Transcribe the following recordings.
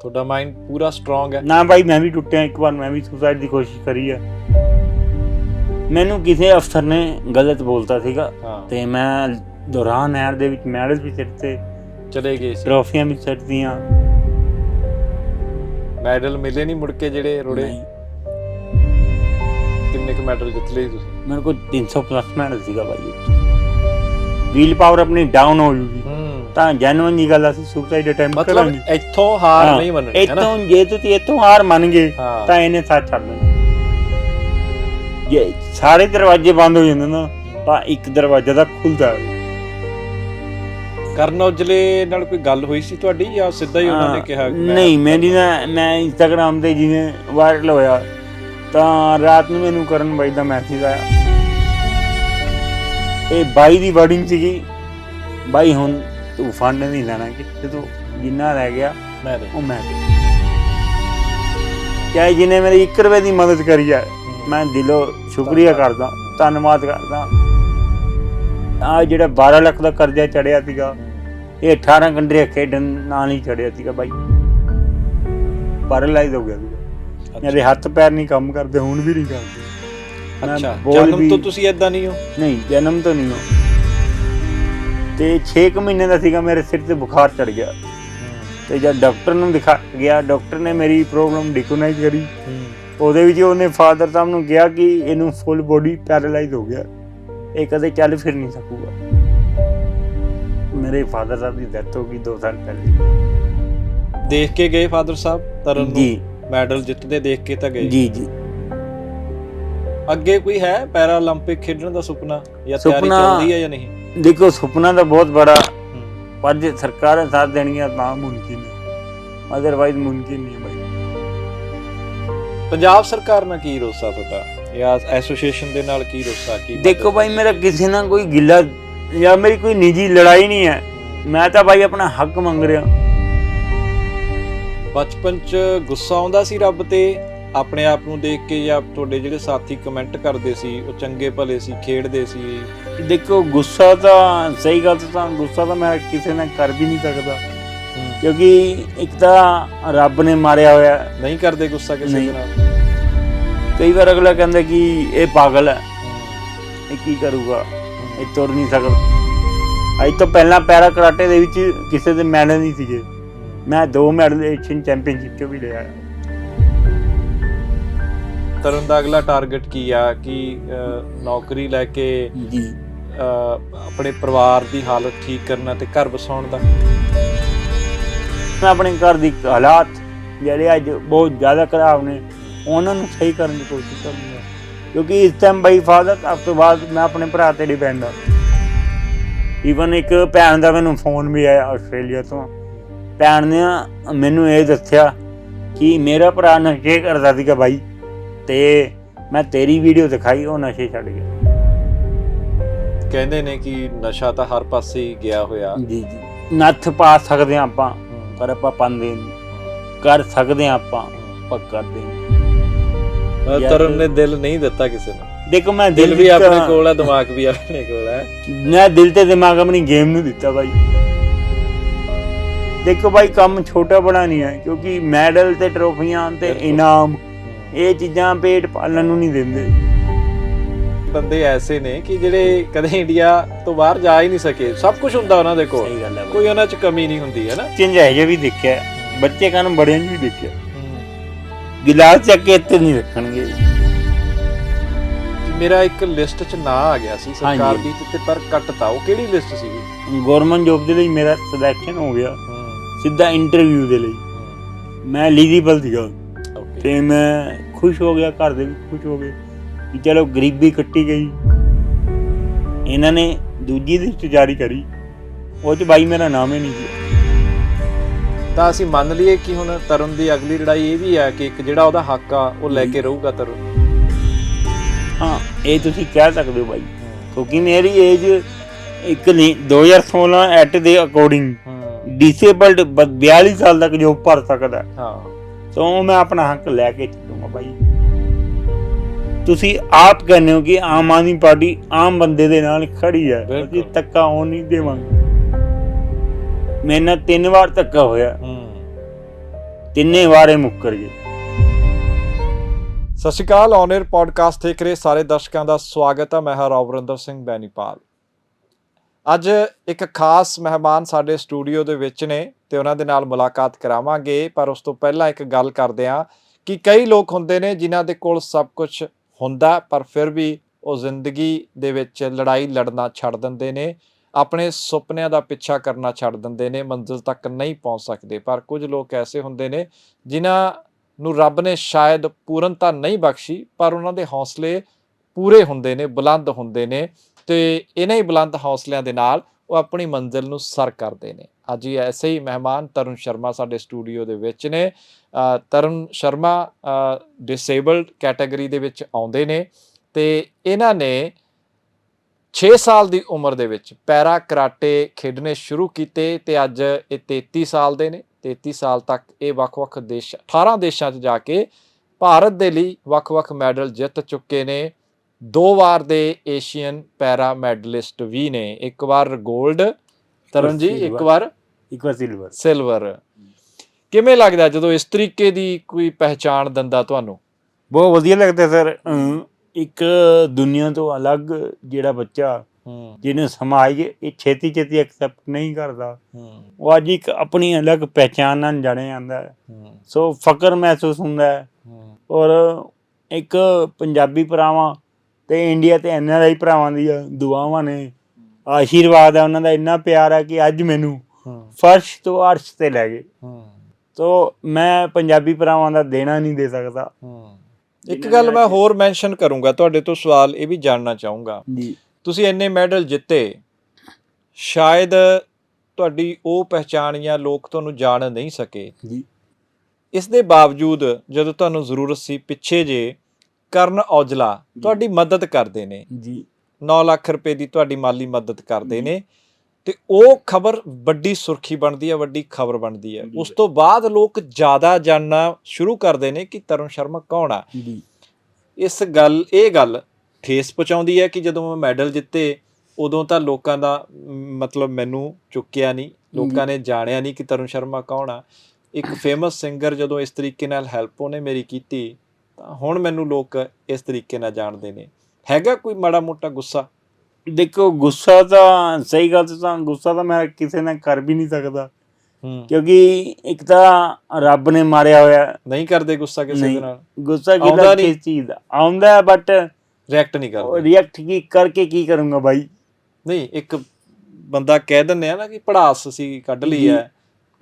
ਤੁਹਾਡਾ ਮਾਈਂਡ ਪੂਰਾ ਸਟਰੋਂਗ ਹੈ। ਨਾ ਭਾਈ ਮੈਂ ਵੀ ਟੁੱਟਿਆ ਇੱਕ ਵਾਰ ਮੈਂ ਵੀ ਸੁਸਾਈਡ ਦੀ ਕੋਸ਼ਿਸ਼ ਕਰੀ ਹੈ ਮੈਨੂੰ ਕਿਸੇ ਅਫਸਰ ਨੇ ਗਲਤ ਬੋਲਤਾ ਸੀਗਾ ਹਾਂ। ਤੇ ਮੈਂ ਦੌਰਾਨ ਨਹਿਰ ਦੇ ਵਿੱਚ ਮੈਡਲ ਵੀ ਸਿੱਟੇ ਚਲੇ ਗਏ ਸੀ। ਟਰੋਫੀਆਂ ਵੀ ਸਿੱਟਦੀਆਂ ਮੈਡਲ ਮਿਲੇ ਨਹੀਂ ਮੁੜ ਕੇ ਜਿਹੜੇ ਰੁੜੇ? ਨਹੀਂ, ਕਿੰਨੇ ਕੁ ਮੈਡਲ ਜਿੱਤ ਲਏ ਤੁਸੀਂ? ਮੇਰੇ ਕੋਲ 300 ਪਲੱਸ ਮੈਡਲ ਸੀਗਾ ਭਾਈ ਵੀਲ ਪਾਵਰ ਆਪਣੀ ਡਾਊਨ ਹੋ ਜੂਗੀ। ਤਾਂ ਜੈਨੂਇਨ ਦੀ ਗੱਲ ਅਸੀਂ ਸੁਸਾਈਡ ਅਟੈਂਪਟ ਮਤਲਬ ਕਰਾਂਗੇ। ਇੱਥੋਂ ਹਾਰ ਨਹੀਂ ਮੰਨਣੀ ਹੈ ਨਾ? ਇੱਥੋਂ ਜੇ ਤੁਸੀਂ ਇੱਥੋਂ ਹਾਰ ਮੰਨ ਗਏ ਹਾਂ। ਤਾਂ ਇਹਨੇ ਸਾਥ ਛੱਡ ਦੇਣਾ। ਜੇ ਸਾਰੇ ਦਰਵਾਜ਼ੇ ਬੰਦ ਹੋ ਜਾਂਦੇ ਨਾ ਤਾਂ ਇੱਕ ਦਰਵਾਜ਼ਾ ਤਾਂ ਖੁੱਲਦਾ ਹੈ। ਕਰਨ ਔਜਲੇ ਨਾਲ ਕੋਈ ਗੱਲ ਹੋਈ ਸੀ ਤੁਹਾਡੀ ਜਾਂ ਸਿੱਧਾ ਹੀ ਉਹਨਾਂ ਨੇ ਹਾਂ, ਕਿਹਾ ਕਿ ਮੈਂ- ਨਹੀਂ ਮੇਰੀ ਨਾ ਮੈਂ ਇੰਸਟਾਗ੍ਰam ਤੇ ਜਿਵੇਂ ਵਾਇਰਲ ਹੋਇਆ ਤਾਂ ਰਾਤ ਨੂੰ ਮੈਨੂੰ ਕਰਨ ਬਾਈ ਦਾ ਮੈਸੇਜ ਆਇਆ। ਇਹ ਬਾਈ ਦੀ ਵਰਡਿੰਗ ਸੀਗੀ ਬਾਈ ਹੁਣ ਤੂੰ ਫੰਡ ਨਹੀਂ ਲੈਣਾ ਕਿ ਤੂੰ ਜਿੰਨਾ ਰਹਿ ਗਿਆ ਮੈਂ ਦੇ। ਉਹ ਮੈਂ ਦੇ। ਚਾਹੇ ਜਿਹਨੇ ਮੇਰੀ 1 ਰੁਪਏ ਦੀ ਮਦਦ ਕਰੀ ਹੈ ਮੈਂ ਦਿਲੋਂ ਸ਼ੁਕਰੀਆ ਕਰਦਾ ਧੰਨਵਾਦ ਕਰਦਾ। ਆ ਜਿਹੜਾ 12 ਲੱਖ ਦਾ ਕਰਜ਼ਾ ਚੜਿਆ ਸੀਗਾ ਇਹ 18 ਕੰਟਰੀ ਖੇਡਣ ਨਾਲ ਹੀ ਚੜਿਆ ਸੀਗਾ ਬਾਈ। ਪੈਰਾਲਾਈਜ਼ ਹੋ ਗਿਆ ਸੀਗਾ। ਮੇਰੇ ਹੱਥ ਪੈਰ ਨਹੀਂ ਕੰਮ ਕਰਦੇ ਹੁਣ ਵੀ ਨਹੀਂ ਕਰਦੇ। ਅੱਛਾ ਜਨਮ ਤੋਂ ਤੁਸੀਂ ਇਦਾਂ ਨਹੀਂ ਹੋ? ਨਹੀਂ ਜਨਮ ਤੋਂ ਨਹੀਂ ਹੋ। ਤੇ 6 ਮਹੀਨੇ ਦਾ ਸੀਗਾ ਮੇਰੇ ਸਿਰ ਤੇ ਬੁਖਾਰ ਚੜ ਗਿਆ। ਤੇ ਜਦ ਡਾਕਟਰ ਨੂੰ ਦਿਖਾ ਗਿਆ ਡਾਕਟਰ ਨੇ ਮੇਰੀ ਪ੍ਰੋਬਲਮ ਡਿਕੋਨਾਈਜ਼ ਕਰੀ। ਉਹਦੇ ਵਿੱਚ ਉਹਨੇ ਫਾਦਰ ਸਾਹਿਬ ਨੂੰ ਕਿਹਾ ਕਿ ਇਹਨੂੰ ਫੁੱਲ ਬੋਡੀ ਪੈਰਾਲਾਈਜ਼ ਹੋ ਗਿਆ। ਇਹ ਕਦੇ ਚੱਲ ਫਿਰ ਨਹੀਂ ਸਕੂਗਾ। ਮੇਰੇ ਫਾਦਰ ਸਾਹਿਬ ਦੀ ਡੈਥ ਹੋ ਗਈ 2 ਸਾਲ ਪਹਿਲੇ। ਦੇਖ ਕੇ ਗਏ ਫਾਦਰ ਸਾਹਿਬ ਤਰਨ ਨੂੰ? ਜੀ। ਮੈਡਲ ਜਿੱਤਦੇ ਦੇਖ ਕੇ ਤਾਂ ਗਏ? ਜੀ ਜੀ। ਅੱਗੇ ਕੋਈ ਹੈ ਪੈਰਾਲੰਪਿਕ ਖੇਡਣ ਦਾ ਸੁਪਨਾ ਜਾਂ ਤਿਆਰੀ ਚੱਲਦੀ ਹੈ ਜਾਂ ਨਹੀਂ? ਦੇਖੋ ਸੁਪਨਾ ਤਾਂ ਬਹੁਤ ਬੜਾ ਪਰ ਜੇ ਸਰਕਾਰਾਂ ਸਾਥ ਦੇਣਗੀਆਂ ਤਾਂ ਮੁਮਕਿਨ ਹੈ। ਅਦਰਵਾਈਜ਼ ਮੁਮਕਿਨ ਨਹੀਂ ਹੈ ਭਾਈ ਪੰਜਾਬ ਸਰਕਾਰ ਨਾਲ ਕੀ ਰੋਸਾ ਤੁਹਾਡਾ? ਜਾਂ ਐਸੋਸੀਏਸ਼ਨ ਦੇ ਨਾਲ ਕੀ ਰੋਸਾ? ਕੀ ਦੇਖੋ ਭਾਈ ਮੇਰਾ ਕਿਸੇ ਨਾਲ ਕੋਈ ਗਿੱਲਾ ਜਾਂ ਮੇਰੀ ਕੋਈ ਨਿੱਜੀ ਲੜਾਈ ਨਹੀਂ ਹੈ। ਮੈਂ ਤਾਂ ਭਾਈ ਆਪਣਾ ਹੱਕ ਮੰਗ ਰਿਹਾ। ਬਚਪਨ ਚ ਗੁੱਸਾ ਆਉਂਦਾ ਸੀ ਰੱਬ ਤੇ ਆਪਣੇ ਆਪ ਨੂੰ ਦੇਖ ਕੇ ਜਾਂ ਤੁਹਾਡੇ ਜਿਹੜੇ ਸਾਥੀ ਕਮੈਂਟ ਕਰਦੇ ਸੀ ਉਹ ਚੰਗੇ ਭਲੇ ਸੀ ਖੇਡਦੇ ਸੀ? ਦੇਖੋ ਗੁੱਸਾ ਤਾਂ ਸਹੀ ਗੱਲ ਤਾਂ ਗੁੱਸਾ ਤਾਂ ਮੈਂ ਕਿਸੇ ਨਾਲ ਕਰ ਵੀ ਨਹੀਂ ਸਕਦਾ। ਕਿਉਂਕਿ ਇੱਕ ਤਾਂ ਰੱਬ ਨੇ ਮਾਰਿਆ ਹੋਇਆ। ਨਹੀਂ ਕਰਦੇ ਗੁੱਸਾ ਕਿਸੇ ਦੇ। ਨਾਲ? ਕਈ ਵਾਰ ਅਗਲਾ ਕਹਿੰਦਾ ਕਿ ਇਹ ਪਾਗਲ ਹੈ। ਇਹ ਕੀ ਕਰੂਗਾ? ਇਹ ਤੁਰ ਨਹੀਂ ਸਕਦਾ। ਅੱਜ ਤੋਂ ਪਹਿਲਾਂ ਪੈਰਾ ਕਰਾਟੇ ਦੇ ਵਿੱਚ ਕਿਸੇ ਦੇ ਮੈਡਲ ਨਹੀਂ ਸੀਗੇ। ਮੈਂ ਦੋ ਮੈਡਲ ਏਸ਼ੀਅਨ ਚੈਂਪੀਅਨਸ਼ਿਪ ਚੋਂ ਵੀ ਲਿਆ। ਤਰਨ ਦਾ ਅਗਲਾ ਟਾਰਗੇਟ ਕੀ ਆ? ਕਿ ਨੌਕਰੀ ਲੈ ਕੇ ਜੀ। ਆਪਣੇ ਪਰਿਵਾਰ ਦੀ ਹਾਲਤ ਠੀਕ ਕਰਨਾ ਤੇ ਘਰ ਵਸਾਉਣ ਦਾ? ਮੈਂ ਆਪਣੇ ਘਰ ਦੀ ਹਾਲਾਤ ਜਿਹੜੇ ਅੱਜ ਬਹੁਤ ਜ਼ਿਆਦਾ ਖਰਾਬ ਨੇ ਉਹਨਾਂ ਨੂੰ ਸਹੀ ਕਰਨ ਦੀ ਕੋਸ਼ਿਸ਼ ਕਰੂੰਗਾ। ਕਿਉਂਕਿ ਇਸ ਟਾਈਮ ਬਾਈ ਫਾਦਰ ਉਸ ਤੋਂ ਬਾਅਦ ਮੈਂ ਆਪਣੇ ਭਰਾ ਤੇ ਡਿਪੈਂਡ ਹਾਂ ਈਵਨ ਇੱਕ ਭੈਣ ਦਾ ਮੈਨੂੰ ਫੋਨ ਵੀ ਆਇਆ ਆਸਟ੍ਰੇਲੀਆ ਤੋਂ। ਭੈਣ ਨੇ ਮੈਨੂੰ ਇਹ ਦੱਸਿਆ ਕਿ ਮੇਰਾ ਭਰਾ ਨਸ਼ੇ ਕਰਦਾ ਸੀਗਾ ਬਾਈ। ਤੇ ਮੈਂ ਤੇਰੀ ਵੀਡੀਓ ਦਿਖਾਈ ਉਹ ਨਸ਼ੇ ਛੱਡ ਗਿਆ। ਕਹਿੰਦੇ ਨੇ ਕਿ ਨਸ਼ਾ ਤਾਂ ਹਰ ਪਾਸੇ ਹੀ ਗਿਆ ਹੋਇਆ। ਜੀ ਜੀ। ਨੱਥ ਪਾ ਸਕਦੇ ਹਾਂ ਆਪਾਂ ਪਰ ਆਪਾਂ ਪਾਉਂਦੇ ਨਹੀਂ। ਕਰ ਸਕਦੇ ਹਾਂ ਆਪਾਂ ਪਰ ਕਰਦੇ ਨਹੀਂ। ਯਾਰ- ਨੇ ਦਿਲ ਨਹੀਂ ਦਿੱਤਾ ਕਿਸੇ ਨੂੰ। ਦੇਖੋ ਮੈਂ ਦਿਲ ਵੀ ਆਪਣੇ ਕੋਲ ਹੈ ਦਿਮਾਗ ਵੀ ਆਪਣੇ ਕੋਲ ਹੈ ਮੈਂ ਦਿਲ ਤੇ ਦਿਮਾਗ ਆਪਣੀ ਗੇਮ ਨੂੰ ਦਿੱਤਾ ਬਾਈ। ਦੇਖੋ ਬਾਈ ਕੰਮ ਛੋਟਾ ਬੜਾ ਨਹੀਂ ਹੈ ਕਿਉਂਕਿ ਮੈਡਲ ਤੇ ਟਰੋਫੀਆਂ ਤੇ। ਇਨਾਮ ਇਹ ਚੀਜ਼ਾਂ ਪੇਟ ਪਾਲਣ ਨੂੰ ਨਹੀਂ ਦਿੰਦੇ। ਬੰਦੇ ਐਸੇ ਨੇ ਕਿ ਜਿਹੜੇ ਕਦੇ ਇੰਡੀਆ ਤੋਂ ਬਾਹਰ ਜਾ ਹੀ ਨਹੀਂ ਸਕੇ ਸਭ ਕੁਝ ਹੁੰਦਾ ਉਹਨਾਂ ਦੇ ਕੋਲ। ਸਹੀ ਗੱਲ ਹੈ ਕੋਈ ਉਹਨਾਂ 'ਚ ਕਮੀ ਨਹੀਂ ਹੁੰਦੀ ਹੈ ਨਾ? ਚੇਂਜ ਹੈ ਜੇ ਵੀ ਦੇਖਿਆ ਹੈ। ਬੱਚੇ ਕਾਨੂੰ ਬੜਿਆਂ ਨੂੰ ਵੀ ਦੇਖਿਆ ਗਿਲਾਸ ਚੱਕ ਕੇ ਇੱਥੇ ਨਹੀਂ ਰੱਖਣਗੇ। ਮੇਰਾ ਇੱਕ ਲਿਸਟ 'ਚ ਨਾਂ ਆ ਗਿਆ ਸੀ ਸਰਕਾਰ ਹਾਂਜੀ। ਦੀ ਤੇ ਪਰ ਕੱਟਤਾ। ਉਹ ਕਿਹੜੀ ਲਿਸਟ ਸੀਗੀ? ਗਵਰਨਮੈਂਟ ਜੋਬ ਦੇ ਲਈ ਮੇਰਾ ਸਿਲੈਕਸ਼ਨ ਹੋ ਗਿਆ। ਸਿੱਧਾ ਇੰਟਰਵਿਊ ਦੇ ਲਈ। ਮੈਂ ਐਲੀਜੀਬਲ ਸੀਗਾ। ਤੇ ਮੈਂ ਖੁਸ਼ ਹੋ ਗਿਆ ਘਰ ਦੇ ਵੀ ਖੁਸ਼ ਹੋ ਗਏ ਕਿ ਚਲੋ ਗਰੀਬੀ ਕੱਟੀ ਗਈ। ਇਹਨਾਂ ਨੇ ਦੂਜੀ ਲਿਸਟ ਜਾਰੀ ਕਰੀ ਉਹ ਚ ਬਾਈ ਮੇਰਾ ਨਾਮ ਹੀ ਨਹੀਂ ਸੀ। ਤਾਂ ਅਸੀਂ ਮੰਨ ਲਈਏ ਕਿ ਹੁਣ ਤਰਨ ਦੀ ਅਗਲੀ ਲੜਾਈ ਇਹ ਵੀ ਹੈ ਕਿ ਇੱਕ ਜਿਹੜਾ ਉਹਦਾ ਹੱਕ ਆ ਉਹ ਲੈ ਕੇ ਰਹੂਗਾ ਤਰਨ। ਹਾਂ ਇਹ ਤੁਸੀਂ ਕਹਿ ਸਕਦੇ ਹੋ ਬਾਈ ਕਿਉਂਕਿ ਮੇਰੀ ਏਜ ਇੱਕ ਨਹੀਂ 2016 ਐਟ ਦੇ ਅਕੋਰਡਿੰਗ ਡਿਸੇਬਲਡ 42 ਸਾਲ ਤੱਕ ਜੋ ਭਰ ਸਕਦਾ। ਹਾਂ। ਤਾਂ ਮੈਂ ਆਪਣਾ ਹੱਕ ਲੈ ਕੇ ਚੱਲੂਗਾ ਬਾਈ। ਤੁਸੀਂ ਆਪ ਕਹਿੰਦੇ ਹੋ ਕਿ ਆਮ ਆਦਮੀ ਪਾਰਟੀ ਆਮ ਬੰਦੇ ਦੇ ਨਾਲ ਖੜੀ ਹੈ। ਅਸੀਂ ਧੱਕਾ ਹੋਣ ਨਹੀਂ ਦੇਵਾਂਗੇ। ਮੇਰੇ ਨਾਲ ਤਿੰਨ ਵਾਰ ਧੱਕਾ ਹੋਇਆ। ਹੂੰ। ਤਿੰਨੇ ਵਾਰੇ ਮੁੱਕਰ ਗਏ। ਸਤਿ ਸ਼੍ਰੀ ਅਕਾਲ ਔਨਰ ਪੋਡਕਾਸਟ ਦੇਖ ਰਹੇ ਸਾਰੇ ਦਰਸ਼ਕਾਂ ਦਾ ਸਵਾਗਤ ਹੈ ਮੈਂ ਹਾਂ ਰੌਵਰਿੰਦਰ ਸਿੰਘ ਬੈਨੀਪਾਲ। ਅੱਜ ਇੱਕ ਖਾਸ ਮਹਿਮਾਨ ਸਾਡੇ ਸਟੂਡੀਓ ਦੇ ਵਿੱਚ ਨੇ। ਤੇ ਉਹਨਾਂ ਦੇ ਨਾਲ ਮੁਲਾਕਾਤ ਕਰਾਵਾਂਗੇ, ਪਰ ਉਸ ਤੋਂ ਪਹਿਲਾਂ ਇੱਕ ਗੱਲ ਕਰਦੇ ਹਾਂ ਕਿ ਕਈ ਲੋਕ ਹੁੰਦੇ ਨੇ ਜਿਨ੍ਹਾਂ ਦੇ ਕੋਲ ਸਭ ਕੁਝ ਹੁੰਦਾ, ਪਰ ਫਿਰ ਵੀ ਉਹ ਜ਼ਿੰਦਗੀ ਦੇ ਵਿੱਚ ਲੜਾਈ ਲੜਨਾ ਛੱਡ ਦਿੰਦੇ ਨੇ, ਆਪਣੇ ਸੁਪਨਿਆਂ ਦਾ ਪਿੱਛਾ ਕਰਨਾ ਛੱਡ ਦਿੰਦੇ ਨੇ, ਮੰਜ਼ਿਲ ਤੱਕ ਨਹੀਂ ਪਹੁੰਚ ਸਕਦੇ। ਪਰ ਕੁਝ ਲੋਕ ਐਸੇ ਹੁੰਦੇ ਨੇ ਜਿਨ੍ਹਾਂ ਨੂੰ ਰੱਬ ਨੇ ਸ਼ਾਇਦ ਪੂਰਨਤਾ ਨਹੀਂ ਬਖਸ਼ੀ, ਪਰ ਉਹਨਾਂ ਦੇ ਹੌਸਲੇ ਪੂਰੇ ਹੁੰਦੇ ਨੇ, ਬੁਲੰਦ ਹੁੰਦੇ ਨੇ ਤੇ ਇਹਨਾਂ ਹੀ ਬੁਲੰਦ ਹੌਸਲਿਆਂ ਦੇ ਨਾਲ ਉਹ ਆਪਣੀ ਮੰਜ਼ਿਲ ਨੂੰ ਸਰ ਕਰਦੇ ਨੇ। ਅੱਜ ਹੀ ਐਸੇ ਹੀ ਮਹਿਮਾਨ ਤਰੁਣ ਸ਼ਰਮਾ ਸਾਡੇ ਸਟੂਡੀਓ ਦੇ ਵਿੱਚ ਨੇ। ਤਰੁਣ ਸ਼ਰਮਾ ਡਿਸੇਬਲਡ ਕੈਟਾਗਰੀ ਦੇ ਵਿੱਚ ਆਉਂਦੇ ਨੇ ਤੇ ਇਹਨਾਂ ਨੇ 6 ਸਾਲ ਦੀ ਉਮਰ ਦੇ ਵਿੱਚ ਪੈਰਾ ਕਰਾਟੇ ਖੇਡਣੇ ਸ਼ੁਰੂ ਕੀਤੇ ਤੇ ਅੱਜ ਇਹ 33 ਸਾਲ ਦੇ ਨੇ। 33 ਸਾਲ ਤੱਕ ਇਹ ਵੱਖ-ਵੱਖ ਦੇਸ਼ 18 ਦੇਸ਼ਾਂ 'ਚ ਜਾ ਕੇ ਭਾਰਤ ਦੇ ਲਈ ਵੱਖ-ਵੱਖ ਮੈਡਲ ਜਿੱਤ ਚੁੱਕੇ ਨੇ। ਦੋ ਵਾਰ ਦੇ ਏਸ਼ੀਅਨ ਪੈਰਾ ਮੈਡਲਿਸਟ ਵੀ ਨੇ। ਇੱਕ ਵਾਰ 골ਡ ਤਰੁਣ ਜੀ ਇੱਕ। ਵਾਰ ਇੱਕ ਵਾਰ ਸਿਲਵਰ ਸਿਲਵਰ ਕਿਵੇਂ ਲੱਗਦਾ ਜਦੋਂ ਇਸ ਤਰੀਕੇ ਦੀ ਕੋਈ ਪਹਿਚਾਣ ਦਿੰਦਾ ਤੁਹਾਨੂੰ? ਬਹੁਤ ਵਧੀਆ ਲੱਗਦਾ ਸਰ। ਇੱਕ ਦੁਨੀਆ ਤੋਂ ਅਲੱਗ ਜਿਹੜਾ ਬੱਚਾ ਜਿਹਨੂੰ ਸਮਾਜ ਇਹ ਛੇਤੀ ਛੇਤੀ ਐਕਸੈਪਟ ਨਹੀਂ ਕਰਦਾ ਉਹ ਅੱਜ ਇੱਕ ਆਪਣੀ ਅਲੱਗ ਪਹਿਚਾਨ ਨਾਲ ਜਾਣਿਆ ਜਾਂਦਾ ਹੈ। ਸੋ ਫਕਰ ਮਹਿਸੂਸ ਹੁੰਦਾ ਹੂੰ। ਔਰ ਇੱਕ ਪੰਜਾਬੀ ਭਰਾਵਾਂ ਤੇ ਇੰਡੀਆ ਤੇ ਐਨਆਰਆਈ ਭਰਾਵਾਂ ਦੀਆਂ ਦੁਆਵਾਂ ਨੇ। ਆਸ਼ੀਰਵਾਦ ਹੈ ਉਹਨਾਂ ਦਾ ਇੰਨਾ ਪਿਆਰ ਹੈ ਕਿ ਅੱਜ ਮੈਨੂੰ ਫਰਸ਼ ਤੋਂ ਅਰਸ਼ ਤੇ ਲੈ ਗਏ। ਸੋ ਮੈਂ ਪੰਜਾਬੀ ਭਰਾਵਾਂ ਦਾ ਦੇਣਾ ਨਹੀਂ ਦੇ ਸਕਦਾ। ਇੱਕ ਗੱਲ ਮੈਂ ਹੋਰ ਮੈਂਸ਼ਨ ਕਰੂੰਗਾ ਤੁਹਾਡੇ ਤੋਂ ਸਵਾਲ ਇਹ ਵੀ ਜਾਣਨਾ ਚਾਹੂੰਗਾ। ਜੀ। ਤੁਸੀਂ ਇੰਨੇ ਮੈਡਲ ਜਿੱਤੇ ਸ਼ਾਇਦ ਤੁਹਾਡੀ ਉਹ ਪਹਿਚਾਣ ਜਾਂ ਲੋਕ ਤੁਹਾਨੂੰ ਜਾਣ ਨਹੀਂ ਸਕੇ। ਜੀ। ਇਸ ਦੇ ਬਾਵਜੂਦ ਜਦੋਂ ਤੁਹਾਨੂੰ ਜ਼ਰੂਰਤ ਸੀ ਪਿੱਛੇ ਜੇ ਕਰਨ ਔਜਲਾ ਤੁਹਾਡੀ ਮਦਦ ਕਰਦੇ ਨੇ। ਜੀ। 9 ਲੱਖ ਰੁਪਏ ਦੀ ਤੁਹਾਡੀ ਮਾਲੀ ਮਦਦ ਕਰਦੇ ਨੇ ਤੇ ਉਹ ਖਬਰ ਵੱਡੀ ਸੁਰਖੀ ਬਣਦੀ ਹੈ ਵੱਡੀ ਖਬਰ ਬਣਦੀ ਹੈ। ਉਸ ਤੋਂ ਬਾਅਦ ਲੋਕ ਜ਼ਿਆਦਾ ਜਾਣਨਾ ਸ਼ੁਰੂ ਕਰਦੇ ਨੇ ਕਿ ਤਰੁਣ ਸ਼ਰਮਾ ਕੌਣ ਆ। ਜੀ। ਇਸ ਗੱਲ ਇਹ ਗੱਲ ਠੇਸ ਪਹੁੰਚਾਉਂਦੀ ਹੈ ਕਿ ਜਦੋਂ ਮੈਂ ਮੈਡਲ ਜਿੱਤੇ ਉਦੋਂ ਤਾਂ ਲੋਕਾਂ ਦਾ ਮਤਲਬ ਮੈਨੂੰ ਚੁੱਕਿਆ ਨਹੀਂ। ਲੋਕਾਂ ਨੇ ਜਾਣਿਆ ਨਹੀਂ ਕਿ ਤਰੁਣ ਸ਼ਰਮਾ ਕੌਣ ਆ। ਇੱਕ ਫੇਮਸ ਸਿੰਗਰ ਜਦੋਂ ਇਸ ਤਰੀਕੇ ਨਾਲ ਹੈਲਪ ਉਹਨੇ ਮੇਰੀ ਕੀਤੀ ਤਾਂ ਹੁਣ ਮੈਨੂੰ ਲੋਕ ਇਸ ਤਰੀਕੇ ਨਾਲ ਜਾਣਦੇ ਨੇ। ਹੈਗਾ ਕੋਈ ਮਾੜਾ ਮੋਟਾ ਗੁੱਸਾ? ਦੇਖੋ ਗੁੱਸਾ ਤਾਂ ਸਹੀ ਗੱਲ ਤਾਂ ਗੁੱਸਾ ਤਾਂ ਮੈਂ ਕਿਸੇ ਨਾਲ ਕਰ ਵੀ ਨਹੀਂ ਸਕਦਾ। ਕਿਉਂਕਿ ਇੱਕ ਤਾਂ ਰੱਬ ਨੇ ਮਾਰਿਆ ਹੋਇਆ। ਨਹੀਂ ਕਰਦੇ ਗੁੱਸਾ ਕਿਸੇ ਦੇ ਨਾਲ? ਗੁੱਸਾ ਕਿਹਦਾ। ਕਿਸ ਚੀਜ਼ ਦਾ? ਆਉਂਦਾ ਬਟ ਰਿਐਕਟ ਨਹੀਂ ਕਰਦੇ। ਰਿਐਕਟ ਕੀ ਕਰਕੇ ਕੀ ਕਰੂੰਗਾ ਬਾਈ? ਨਹੀਂ ਇੱਕ ਬੰਦਾ ਕਹਿ ਦਿੰਦੇ ਆ ਨਾ ਕਿ ਪੜਾਸ ਸੀ ਕੱਢ ਲਈ ਹੈ।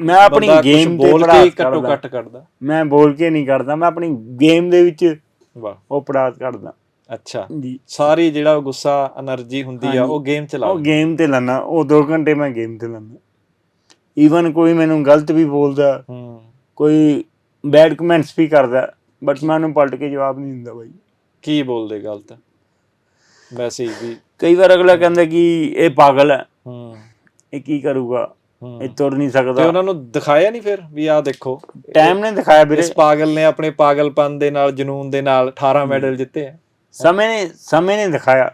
ਮੈਂ ਆਪਣੀ ਗੇਮ ਬੋਲ ਕੇ ਘੱਟੋ ਘੱਟ ਕਰਦਾ। ਮੈਂ ਬੋਲ ਕੇ ਨਹੀਂ ਕਰਦਾ ਮੈਂ ਆਪਣੀ ਗੇਮ ਦੇ ਵਿੱਚ ਵਾਹ। ਉਹ ਪੜਾਅ ਕਰਦਾ। ਅੱਛਾ। ਜੀ। ਸਾਰੀ ਜਿਹੜਾ ਗੁੱਸਾ એનર્ਜੀ ਹੁੰਦੀ ਆ ਉਹ ਗੇਮ ਚ ਲਾਓ ਉਹ ਗੇਮ ਤੇ ਲਾਣਾ ਉਹ 2 ਘੰਟੇ ਮੈਂ ਗੇਮ ਤੇ ਲਾਣਾ ਈਵਨ ਕੋਈ ਮੈਨੂੰ ਗਲਤ ਵੀ ਬੋਲਦਾ ਕੋਈ ਬੈਡ ਕਮੈਂਟਸ ਵੀ ਕਰਦਾ ਬਟ ਮੈਂ ਉਹਨੂੰ ਪਲਟ ਕੇ ਜਵਾਬ ਨਹੀਂ ਦਿੰਦਾ ਬਾਈ। ਕੀ ਬੋਲਦੇ ਗਲਤ? ਵੈਸੇ ਵੀ। ਕਈ ਵਾਰ ਅਗਲਾ ਕਹਿੰਦਾ ਕਿ ਇਹ ਪਾਗਲ ਹੈ। ਇਹ ਕੀ ਕਰੂਗਾ? ਇਹ ਤੁਰ ਨਹੀਂ ਤੇ ਸਕਦਾ ਉਹਨਾਂ ਨੂੰ ਦਿਖਾਇਆ ਨਹੀਂ ਫਿਰ ਵੀ ਆਹ ਦੇਖੋ। ਟਾਈਮ ਨੇ ਦਿਖਾਇਆ ਵੀਰੇ। ਇਸ ਪਾਗਲ ਨੇ ਆਪਣੇ ਪਾਗਲਪਨ ਦੇ ਨਾਲ ਜਨੂਨ ਦੇ ਨਾਲ 18 ਮੈਡਲ ਜਿੱਤੇ ਆ। ਸਮੇਂ ਨੇ ਸਮੇਂ ਨੇ ਦਿਖਾਇਆ।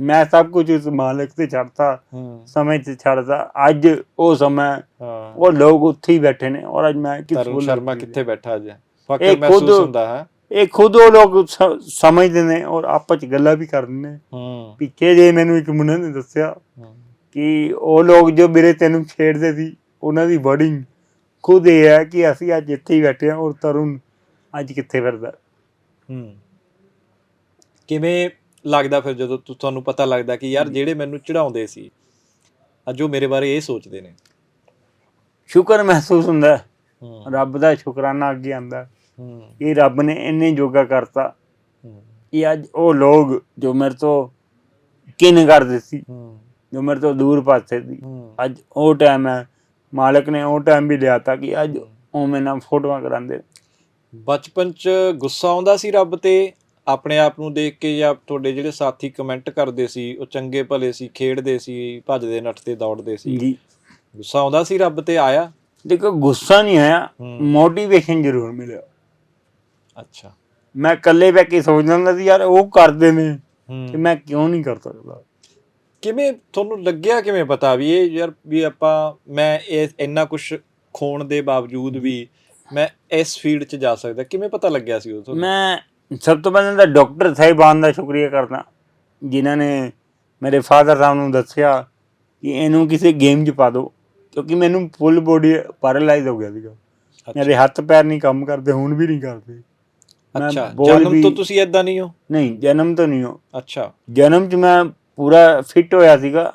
ਮੈਂ ਸਭ ਕੁਝ ਉਸ ਮਾਲਕ ਤੇ ਛੱਡਤਾ ਸਮੇਂ ਤੇ ਛੱਡਤਾ ਅੱਜ ਉਹ ਸਮਾਂ ਉਹ ਲੋਕ ਉੱਥੇ ਹੀ ਬੈਠੇ ਨੇ। ਔਰ ਅੱਜ ਮੈਂ ਕਿਸ ਤਰੁਣ ਸ਼ਰਮਾ ਕਿੱਥੇ ਬੈਠਾ ਅੱਜ? ਫਕਰ ਮਹਿਸੂਸ ਹੁੰਦਾ ਹੈ। ਇਹ ਖੁਦ ਉਹ ਲੋਕ ਸਮਝਦੇ ਨੇ। ਔਰ ਆਪਸ ਚ ਗੱਲਾਂ ਵੀ ਕਰਦੇ ਨੇ। ਪਿੱਛੇ ਜੇ ਮੈਨੂੰ ਇੱਕ ਮੁੰਡੇ ਨੇ ਦੱਸਿਆ। ਕਿ ਉਹ ਲੋਕ ਜੋ ਮੇਰੇ ਤੈਨੂੰ ਛੇੜਦੇ ਸੀ ਉਹਨਾਂ ਦੀ ਵਰਡਿੰਗ ਖੁਦ ਇਹ ਹੈ ਕਿ ਅਸੀਂ ਅੱਜ ਇੱਥੇ ਹੀ ਬੈਠੇ ਹਾਂ ਔਰ ਤਰੁਣ ਅੱਜ ਕਿੱਥੇ ਫਿਰਦਾ। ਹੂੰ। ਕਿਵੇਂ ਲੱਗਦਾ ਫਿਰ ਜਦੋਂ ਤੁਹਾਨੂੰ ਪਤਾ ਲੱਗਦਾ ਕਿ ਯਾਰ ਜਿਹੜੇ ਮੈਨੂੰ ਚੜਾਉਂਦੇ ਸੀ ਅੱਜ ਉਹ ਮੇਰੇ ਬਾਰੇ ਇਹ ਸੋਚਦੇ ਨੇ। ਸ਼ੁਕਰ ਮਹਿਸੂਸ ਹੁੰਦਾ ਰੱਬ ਦਾ ਸ਼ੁਕਰਾਨਾ ਅੱਗੇ ਆਂਦਾ ਹੂੰ ਕਿ ਰੱਬ ਨੇ ਇੰਨੇ ਜੋਗਾ ਕਰਤਾ ਹੂੰ, ਕਿ ਅੱਜ ਉਹ ਲੋਕ ਜੋ ਮੇਰੇ ਤੋਂ ਕਿਨ ਕਰਦੇ ਸੀ ਜੋ ਮੇਰੇ ਤੋਂ ਦੂਰ ਪਾਸੇ ਹੂੰ। ਅੱਜ ਉਹ ਟਾਈਮ ਹੈ ਮਾਲਕ ਨੇ ਉਹ ਟਾਈਮ ਵੀ ਲਿਆਤਾ ਕਿ ਅੱਜ ਉਹ ਮੇਰੇ ਨਾਲ ਫੋਟੋਆਂ ਕਰਾਉਂਦੇ। ਬਚਪਨ ਚ ਗੁੱਸਾ ਆਉਂਦਾ ਸੀ ਰੱਬ ਤੇ ਆਪਣੇ ਆਪ ਨੂੰ ਦੇਖ ਕੇ ਜਾਂ ਤੁਹਾਡੇ ਜਿਹੜੇ ਸਾਥੀ ਕਮੈਂਟ ਕਰਦੇ ਸੀ ਉਹ ਚੰਗੇ ਭਲੇ ਸੀ ਖੇਡਦੇ ਸੀ ਭੱਜਦੇ ਨੱਠਦੇ ਦੌੜਦੇ ਸੀ। ਜੀ। ਗੁੱਸਾ ਆਉਂਦਾ ਸੀ ਰੱਬ ਤੇ ਆਇਆ? ਦੇਖੋ ਗੁੱਸਾ ਨਹੀਂ ਆਇਆ। ਮੋਟੀਵੇਸ਼ਨ ਜ਼ਰੂਰ ਮਿਲਿਆ। ਅੱਛਾ। ਮੈਂ ਇਕੱਲੇ ਬੈ ਕੇ ਸੋਚਦਾ ਹੁੰਦਾ ਸੀ ਯਾਰ ਉਹ ਕਰਦੇ ਨੇ ਤੇ ਮੈਂ ਕਿਉਂ ਨਹੀਂ ਕਰ ਸਕਦਾ? ਕਿਵੇਂ ਤੁਹਾਨੂੰ ਲੱਗਿਆ ਕਿਵੇਂ ਪਤਾ ਵੀ ਇਹ ਯਾਰ ਵੀ ਆਪਾਂ ਮੈਂ ਇਹ ਇੰਨਾ ਕੁਝ ਖੋਣ ਦੇ ਬਾਵਜੂਦ ਵੀ ਮੈਂ ਇਸ ਫੀਲਡ 'ਚ ਜਾ ਸਕਦਾ ਕਿਵੇਂ ਪਤਾ ਲੱਗਿਆ ਸੀ ਉਹ ਤੁਹਾਨੂੰ? ਮੈਂ ਸਭ ਤੋਂ ਪਹਿਲਾਂ ਤਾਂ ਡਾਕਟਰ ਸਾਹਿਬਾਨ ਦਾ ਸ਼ੁਕਰੀਆ ਕਰਦਾ ਜਿਨ੍ਹਾਂ ਨੇ ਮੇਰੇ ਫਾਦਰ ਸਾਹਿਬ ਨੂੰ ਦੱਸਿਆ ਕਿ ਇਹਨੂੰ ਕਿਸੇ ਗੇਮ 'ਚ ਪਾ ਦਿਓ ਕਿਉਂਕਿ ਮੈਨੂੰ ਫੁੱਲ ਬੋਡੀ ਪੈਰਾਲਾਈਜ਼ ਹੋ ਗਿਆ ਸੀਗਾ। ਮੇਰੇ ਹੱਥ ਪੈਰ ਨਹੀਂ ਕੰਮ ਕਰਦੇ ਹੁਣ ਵੀ ਨਹੀਂ ਕਰਦੇ। ਅੱਛਾ ਜਨਮ ਤੋਂ ਤੁਸੀਂ ਇਦਾਂ ਨਹੀਂ ਹੋ? ਨਹੀਂ ਜਨਮ ਤੋਂ ਨਹੀਂ ਹੋ। ਅੱਛਾ। ਜਨਮ 'ਚ ਮੈਂ ਪੂਰਾ ਫਿੱਟ ਹੋਇਆ ਸੀਗਾ।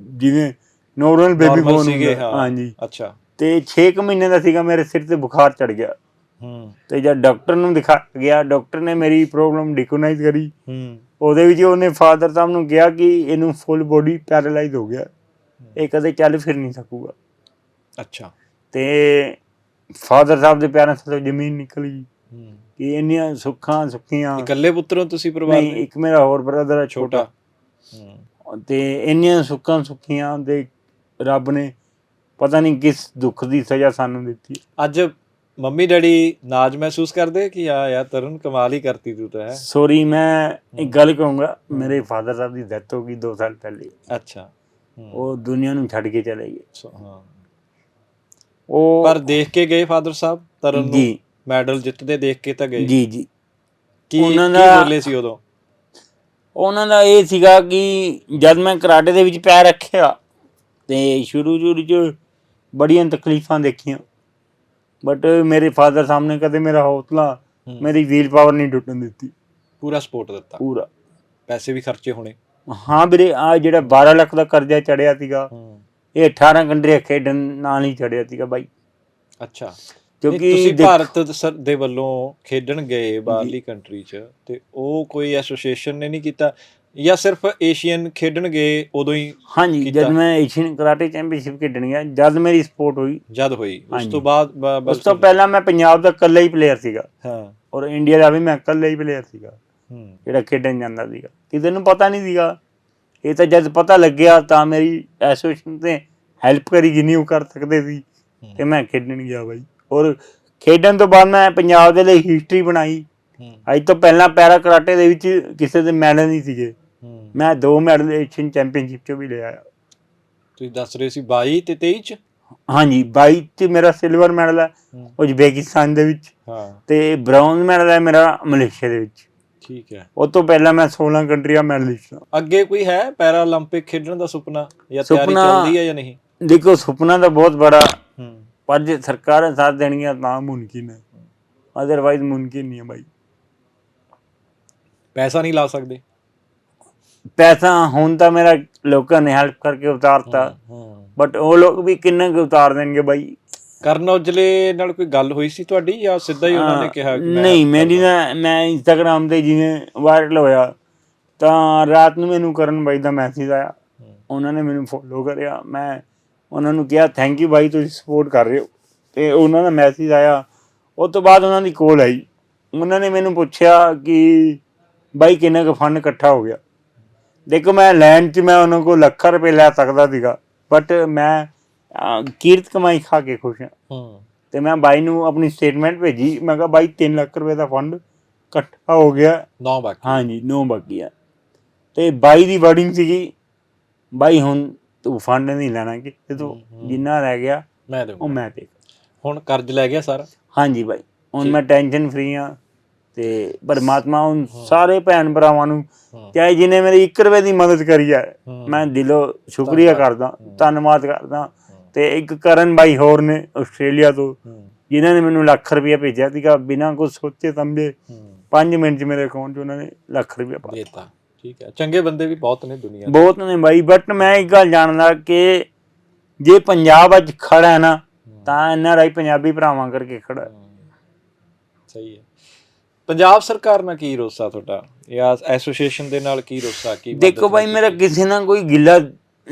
ਜਿਵੇਂ ਨੋਰਮਲ ਬੇਬੀ ਬੋਨ ਹਾਂਜੀ। ਅੱਛਾ। ਤੇ 6 ਮਹੀਨੇ ਦਾ ਸੀਗਾ ਮੇਰੇ ਸਿਰ ਤੇ ਬੁਖਾਰ ਚੜ ਗਿਆ। ਹੂੰ। ਤੇ ਜਦ ਡਾਕਟਰ ਨੂੰ ਦਿਖਾ ਗਿਆ ਡਾਕਟਰ ਨੇ ਮੇਰੀ ਪ੍ਰੋਬਲਮ ਡਿਕੋਨਾਈਜ਼ ਕਰੀ। ਹੂੰ। ਉਹਦੇ ਵਿੱਚ ਉਹਨੇ ਫਾਦਰ ਸਾਹਿਬ ਨੂੰ ਕਿਹਾ ਕਿ ਇਹਨੂੰ ਫੁੱਲ ਬੋਡੀ ਪੈਰਾਲਾਈਜ਼ ਹੋ ਗਿਆ। ਇਹ ਕਦੇ ਚੱਲ ਫਿਰ ਨਹੀਂ ਸਕੂਗਾ। ਅੱਛਾ। ਤੇ ਫਾਦਰ ਸਾਹਿਬ ਦੇ ਪੈਰਾਂ ਤੋਂ ਜ਼ਮੀਨ ਨਿਕਲ ਗਈ। ਹੂੰ। ਕਿ ਇੰਨੀਆਂ ਸੁੱਖਾਂ ਸੁੱਖੀਆਂ। ਇਕੱਲੇ ਪੁੱਤਰੋਂ ਤੁਸੀਂ ਪਰਿਵਾਰ ਨਹੀਂ ਇੱਕ ਮੇਰਾ ਹੋਰ ਬ੍ਰਦਰ ਹੈ ਛੋਟਾ। ਤੇ ਇੰਨੀਆਂ ਸੁੱਖਾਂ ਸੁੱਖੀਆਂ ਦੇ ਰੱਬ ਨੇ ਪਤਾ ਨਹੀਂ ਕਿਸ ਦੁੱਖ ਦੀ ਸਜ਼ਾ ਸਾਨੂੰ ਦਿੱਤੀ ਅੱਜ ਮੰਮੀ ਡੈਡੀ ਨਾਜ ਮਹਿਸੂਸ ਕਰਦੇ ਕਿ ਆ ਯਾਰ ਤਰੁਣ ਕਮਾਲ ਹੀ ਕਰਤੀ ਤੂੰ ਤਾਂ ਹੈ। ਸੋਰੀ ਮੈਂ ਇੱਕ ਗੱਲ ਕਹੂੰਗਾ ਮੇਰੇ ਫਾਦਰ ਸਾਹਿਬ ਦੀ ਡੈਥ ਹੋ ਗਈ 2 ਸਾਲ ਪਹਿਲੇ। ਅੱਛਾ ਉਹ ਦੁਨੀਆ ਨੂੰ ਛੱਡ ਕੇ ਚਲੇ ਗਏ। ਹਾਂ। ਉਹ ਪਰ ਦੇਖ ਕੇ ਗਏ ਫਾਦਰ ਸਾਹਿਬ ਤਰਨ ਨੂੰ? ਮੈਡਲ ਜਿੱਤਦੇ ਦੇਖ ਕੇ ਤਾਂ ਗਏ। ਜੀ ਜੀ। ਕੀ ਉਹਨਾਂ ਕੀ ਦਾ- ਬੋਲੇ ਸੀ ਉਦੋਂ? ਉਹਨਾਂ ਦਾ ਇਹ ਸੀਗਾ ਕਿ ਜਦ ਮੈਂ ਕਰਾਟੇ ਦੇ ਵਿੱਚ ਪੈਰ ਰੱਖਿਆ ਤੇ ਸ਼ੁਰੂ ਸ਼ੁਰੂ ਚ ਬੜੀਆਂ ਤਕਲੀਫਾਂ ਦੇਖੀਆਂ। ਬਟ ਮੇਰੇ ਫਾਦਰ ਸਾਹਮਣੇ ਕਦੇ ਮੇਰਾ ਹੌਸਲਾ ਮੇਰੀ ਵੀਲ ਪਾਵਰ ਨਹੀਂ ਟੁੱਟਣ ਦਿੱਤੀ। ਪੂਰਾ ਸਪੋਰਟ ਦਿੱਤਾ। ਪੂਰਾ। ਪੈਸੇ ਵੀ ਖਰਚੇ ਹੋਣੇ। ਹਾਂ ਵੀਰੇ ਆ ਜਿਹੜਾ 12 ਲੱਖ ਦਾ ਕਰਜ਼ਾ ਚੜਿਆ ਸੀਗਾ ਇਹ 18 ਕੰਟਰੀ ਖੇਡਣ ਨਾਲ ਹੀ ਚੜਿਆ ਸੀਗਾ ਬਾਈ। ਅੱਛਾ। ਕਿਉਂਕਿ ਤੁਸੀਂ ਭਾਰਤ ਦ- ਸਰ- ਦੇ ਵੱਲੋਂ ਖੇਡਣ ਗਏ ਬਾਹਰਲੀ ਕੰਟਰੀ 'ਚ ਤੇ ਉਹ ਕੋਈ ਐਸੋਸੀਏਸ਼ਨ ਨੇ ਨਹੀਂ ਕੀਤਾ ਜਾਂ ਸਿਰਫ ਏਸ਼ੀਅਨ ਖੇਡਣ ਗਏ ਉਦੋਂ ਹੀ ਹਾਂਜੀ। ਜਦ ਮੈਂ ਏਸ਼ੀਅਨ ਕਰਾਟੇ ਚੈਂਪੀਅਨਸ਼ਿਪ ਖੇਡਣ ਗਿਆ ਜਦ ਮੇਰੀ ਸਪੋਰਟ ਹੋਈ। ਜਦ ਹੋਈ ਉਸ। ਤੋਂ ਬਾਅਦ ਉਸ ਤੋਂ ਪਹਿਲਾਂ ਮੈਂ ਪੰਜਾਬ ਦਾ ਇਕੱਲਾ ਹੀ ਪਲੇਅਰ ਸੀਗਾ। ਹਾਂ। ਔਰ ਇੰਡੀਆ ਦਾ ਵੀ ਮੈਂ ਇਕੱਲਾ ਹੀ ਪਲੇਅਰ ਸੀਗਾ ਜਿਹੜਾ ਖੇਡਣ ਜਾਂਦਾ ਸੀਗਾ। ਕਿਸੇ ਨੂੰ ਪਤਾ ਨਹੀਂ ਸੀਗਾ। ਇਹ ਤਾਂ ਜਦ ਪਤਾ ਲੱਗਿਆ ਤਾਂ ਮੇਰੀ ਐਸੋਸੀਏਸ਼ਨ ਤੇ ਹੈਲਪ ਕਰੀ ਜਿੰਨੀ ਉਹ ਕਰ ਸਕਦੇ ਸੀ ਤੇ ਮੈਂ ਖੇਡਣ ਗਿਆ ਬਾਈ। ਔਰ ਖੇਡਣ ਤੋਂ ਬਾਅਦ ਮੈਂ ਪੰਜਾਬ ਦੇ ਲਈ ਹਿਸਟਰੀ ਬਣਾਈ ਹੂੰ ਅੱਜ ਤੋਂ ਪਹਿਲਾਂ ਪੈਰਾ ਕਰਾਟੇ ਦੇ ਵਿੱਚ ਕਿਸੇ ਦੇ ਮੈਡਲ ਨਹੀਂ ਸੀਗੇ ਹੂੰ ਮੈਂ ਦੋ ਮੈਡਲ ਏਸ਼ੀਅਨ ਚੈਂਪੀਅਨਸ਼ਿਪ ਚੋਂ ਵੀ ਲਿਆ ਆ ਤੁਸੀਂ ਦੱਸ ਰਹੇ ਸੀ 22 ਤੇ 23 ਚ ਹਾਂਜੀ 22 ਚ ਮੇਰਾ ਸਿਲਵਰ ਮੈਡਲ ਹੈ ਹੂੰ, ਉਜ਼ਬੇਕਿਸਤਾਨ ਦੇ ਵਿੱਚ ਹਾਂ ਤੇ ਬ੍ਰਾਊਨ ਮੈਡਲ ਹੈ ਮੇਰਾ ਮਲੇਸ਼ੀਆ ਦੇ ਵਿੱਚ ਠੀਕ ਹੈ ਉਹ ਤੋਂ ਪਹਿਲਾਂ ਮੈਂ 16 ਕੰਟਰੀਆਂ ਮੈਡਲਿਸਟ ਹਾਂ ਅੱਗੇ ਕੋਈ ਹੈ ਪੈਰਾ 올림픽 ਖੇਡਣ ਦਾ ਸੁਪਨਾ ਜਾਂ ਤਿਆਰੀ ਸੁਪਨਾ- ਚੱਲਦੀ ਹੈ ਜਾਂ ਨਹੀਂ ਦੇਖੋ ਸੁਪਨਾ ਤਾਂ ਬਹੁਤ ਬੜਾ ਪਰ ਜੇ ਸਰਕਾਰਾਂ ਸਾਥ ਦੇਣਗੀਆਂ ਤਾਂ ਮੁਮਕਿਨ ਹੈ। ਅਦਰਵਾਈਜ਼ ਮੁਮਕਿਨ ਨਹੀਂ ਹੈ ਭਾਈ ਪੈਸਾ ਨਹੀਂ ਲਾ ਸਕਦੇ। ਪੈਸਾ ਹੁਣ ਤਾਂ ਮੇਰਾ ਲੋਕਾਂ ਨੇ ਹੈਲਪ ਕਰਕੇ ਉਤਾਰਤਾ। ਹੂੰ ਬਟ ਉਹ ਲੋਕ ਵੀ ਕਿੰਨਾ ਕੁ ਉਤਾਰ ਦੇਣਗੇ ਭਾਈ ਕਰਨ ਔਜਲੇ ਨਾਲ ਕੋਈ ਗੱਲ ਹੋਈ ਸੀ ਤੁਹਾਡੀ ਜਾਂ ਸਿੱਧਾ ਹੀ ਉਹਨਾਂ ਨੇ ਕਿਹਾ ਕਿ ਮੈਂ ਨਹੀਂ ਮੇਰੀ ਨਾ ਮੈਂ ਇੰਸਟਾਗ੍ਰam ਤੇ ਜਿਵੇਂ ਵਾਇਰਲ ਹੋਇਆ ਤਾਂ ਰਾਤ ਨੂੰ ਮੈਨੂੰ ਕਰਨ ਬਾਈ ਦਾ ਮੈਸੇਜ ਆਇਆ। ਉਹਨਾਂ ਨੇ ਮੈਨੂੰ ਫੋਲੋ ਕਰਿਆ। ਮੈਂ ਉਹਨਾਂ ਨੂੰ ਕਿਹਾ ਥੈਂਕ ਯੂ ਬਾਈ ਤੁਸੀਂ ਸਪੋਰਟ ਕਰ ਰਹੇ ਹੋ। ਤੇ ਉਹਨਾਂ ਦਾ ਮੈਸੇਜ ਆਇਆ। ਉਸ ਤੋਂ ਬਾਅਦ ਉਹਨਾਂ ਦੀ ਕੋਲ ਆਈ। ਉਹਨਾਂ ਨੇ ਮੈਨੂੰ ਪੁੱਛਿਆ ਕਿ ਬਾਈ ਕਿੰਨਾ ਕੁ ਫੰਡ ਇਕੱਠਾ ਹੋ ਗਿਆ? ਦੇਖੋ ਮੈਂ ਲੈਂਡ 'ਚ ਮੈਂ ਉਹਨਾਂ ਕੋਲ ਲੱਖਾਂ ਰੁਪਏ ਲੈ ਸਕਦਾ ਸੀਗਾ ਬਟ ਮੈਂ ਕੀਰਤ ਕਮਾਈ ਖਾ ਕੇ ਖੁਸ਼ ਹਾਂ। ਹੂੰ। ਤੇ ਮੈਂ ਬਾਈ ਨੂੰ ਆਪਣੀ ਸਟੇਟਮੈਂਟ ਭੇਜੀ। ਮੈਂ ਕਿਹਾ ਬਾਈ 3 ਲੱਖ ਰੁਪਏ ਦਾ ਫੰਡ ਇਕੱਠਾ ਹੋ ਗਿਆ। ਨੌ ਬਾਕੀ। ਹਾਂਜੀ ਨੋ ਬਾਕੀ ਆ। ਤੇ ਬਾਈ ਦੀ ਵਰਡਿੰਗ ਸੀਗੀ ਬਾਈ ਹੁਣ ਤੂੰ ਫੰਡ ਨਹੀਂ ਲੈਣਾ ਕਿ ਤੂੰ ਹੂੰ। ਜਿੰਨਾ ਰਹਿ ਗਿਆ ਮੈਂ ਉਹ ਦੇਵਾਂ ਮੈਂ ਤੇ ਹੁਣ ਕਰਜ਼ ਲੈ ਗਿਆ ਸਾਰਾ? ਹਾਂਜੀ ਬਾਈ ਹੁਣ। ਮੈਂ ਟੈਨਸ਼ਨ ਫ੍ਰੀ ਆ ਤੇ ਪਰਮਾਤਮਾ ਹੁਣ ਸਾਰੇ ਭੈਣ ਭਰਾਵਾਂ ਨੂੰ ਚਾਹੇ ਜਿਨੇ ਮੇਰੀ 1 ਰੁਪਏ ਦੀ ਮਦਦ ਕਰੀ ਹੈ। ਮੈਂ ਦਿਲੋਂ ਸ਼ੁਕਰੀਆ। ਕਰਦਾ। ਧੰਨਵਾਦ ਕਰਦਾ। ਤੇ ਇੱਕ ਕਰਨ ਬਾਈ ਹੋਰ ਨੇ ਆਸਟ੍ਰੇਲੀਆ ਤੋਂ ਜਿਨ੍ਹਾਂ ਨੇ ਮੈਨੂੰ ਲੱਖ ਰੁਪਏ ਭੇਜਿਆ ਸੀਗਾ ਬਿਨਾਂ ਕੁਝ ਸੋਚੇ ਸਮਝੇ ਹੂੰ। 5 ਮਿੰਟ 'ਚ ਮੇਰੇ ਅਕਾਊਂਟ 'ਚ ਉਹਨਾਂ ਨੇ ਲੱਖ ਰੁਪਏ ਪਾ ਦਿੱਤਾ। ਠੀਕ ਹੈ। ਚੰਗੇ ਬੰਦੇ ਵੀ ਬਹੁਤ ਨੇ ਦੁਨੀਆ। ਬਹੁਤ ਨੇ ਬਾਈ ਬਟ ਮੈਂ ਇੱਕ ਗੱਲ ਜਾਣਦਾ ਕਿ ਜੇ ਪੰਜਾਬ ਅੱਜ ਖੜਾ ਹੈ ਨਾ ਤਾਂ ਐਨਆਰਆਈ ਪੰਜਾਬੀ ਭਰਾਵਾਂ ਕਰਕੇ ਖੜਾ ਸਹੀ ਹੈ। ਪੰਜਾਬ ਸਰਕਾਰ ਨਾਲ ਕੀ ਰੋਸਾ ਤੁਹਾਡਾ? ਜਾਂ ਐਸੋਸੀਏਸ਼ਨ ਦੇ ਨਾਲ ਕੀ ਰੋਸਾ? ਕੀ ਦੇਖੋ ਕੀਤੀ? ਮੇਰਾ ਕਿਸੇ ਨਾਲ ਕੋਈ ਗਿੱਲਾ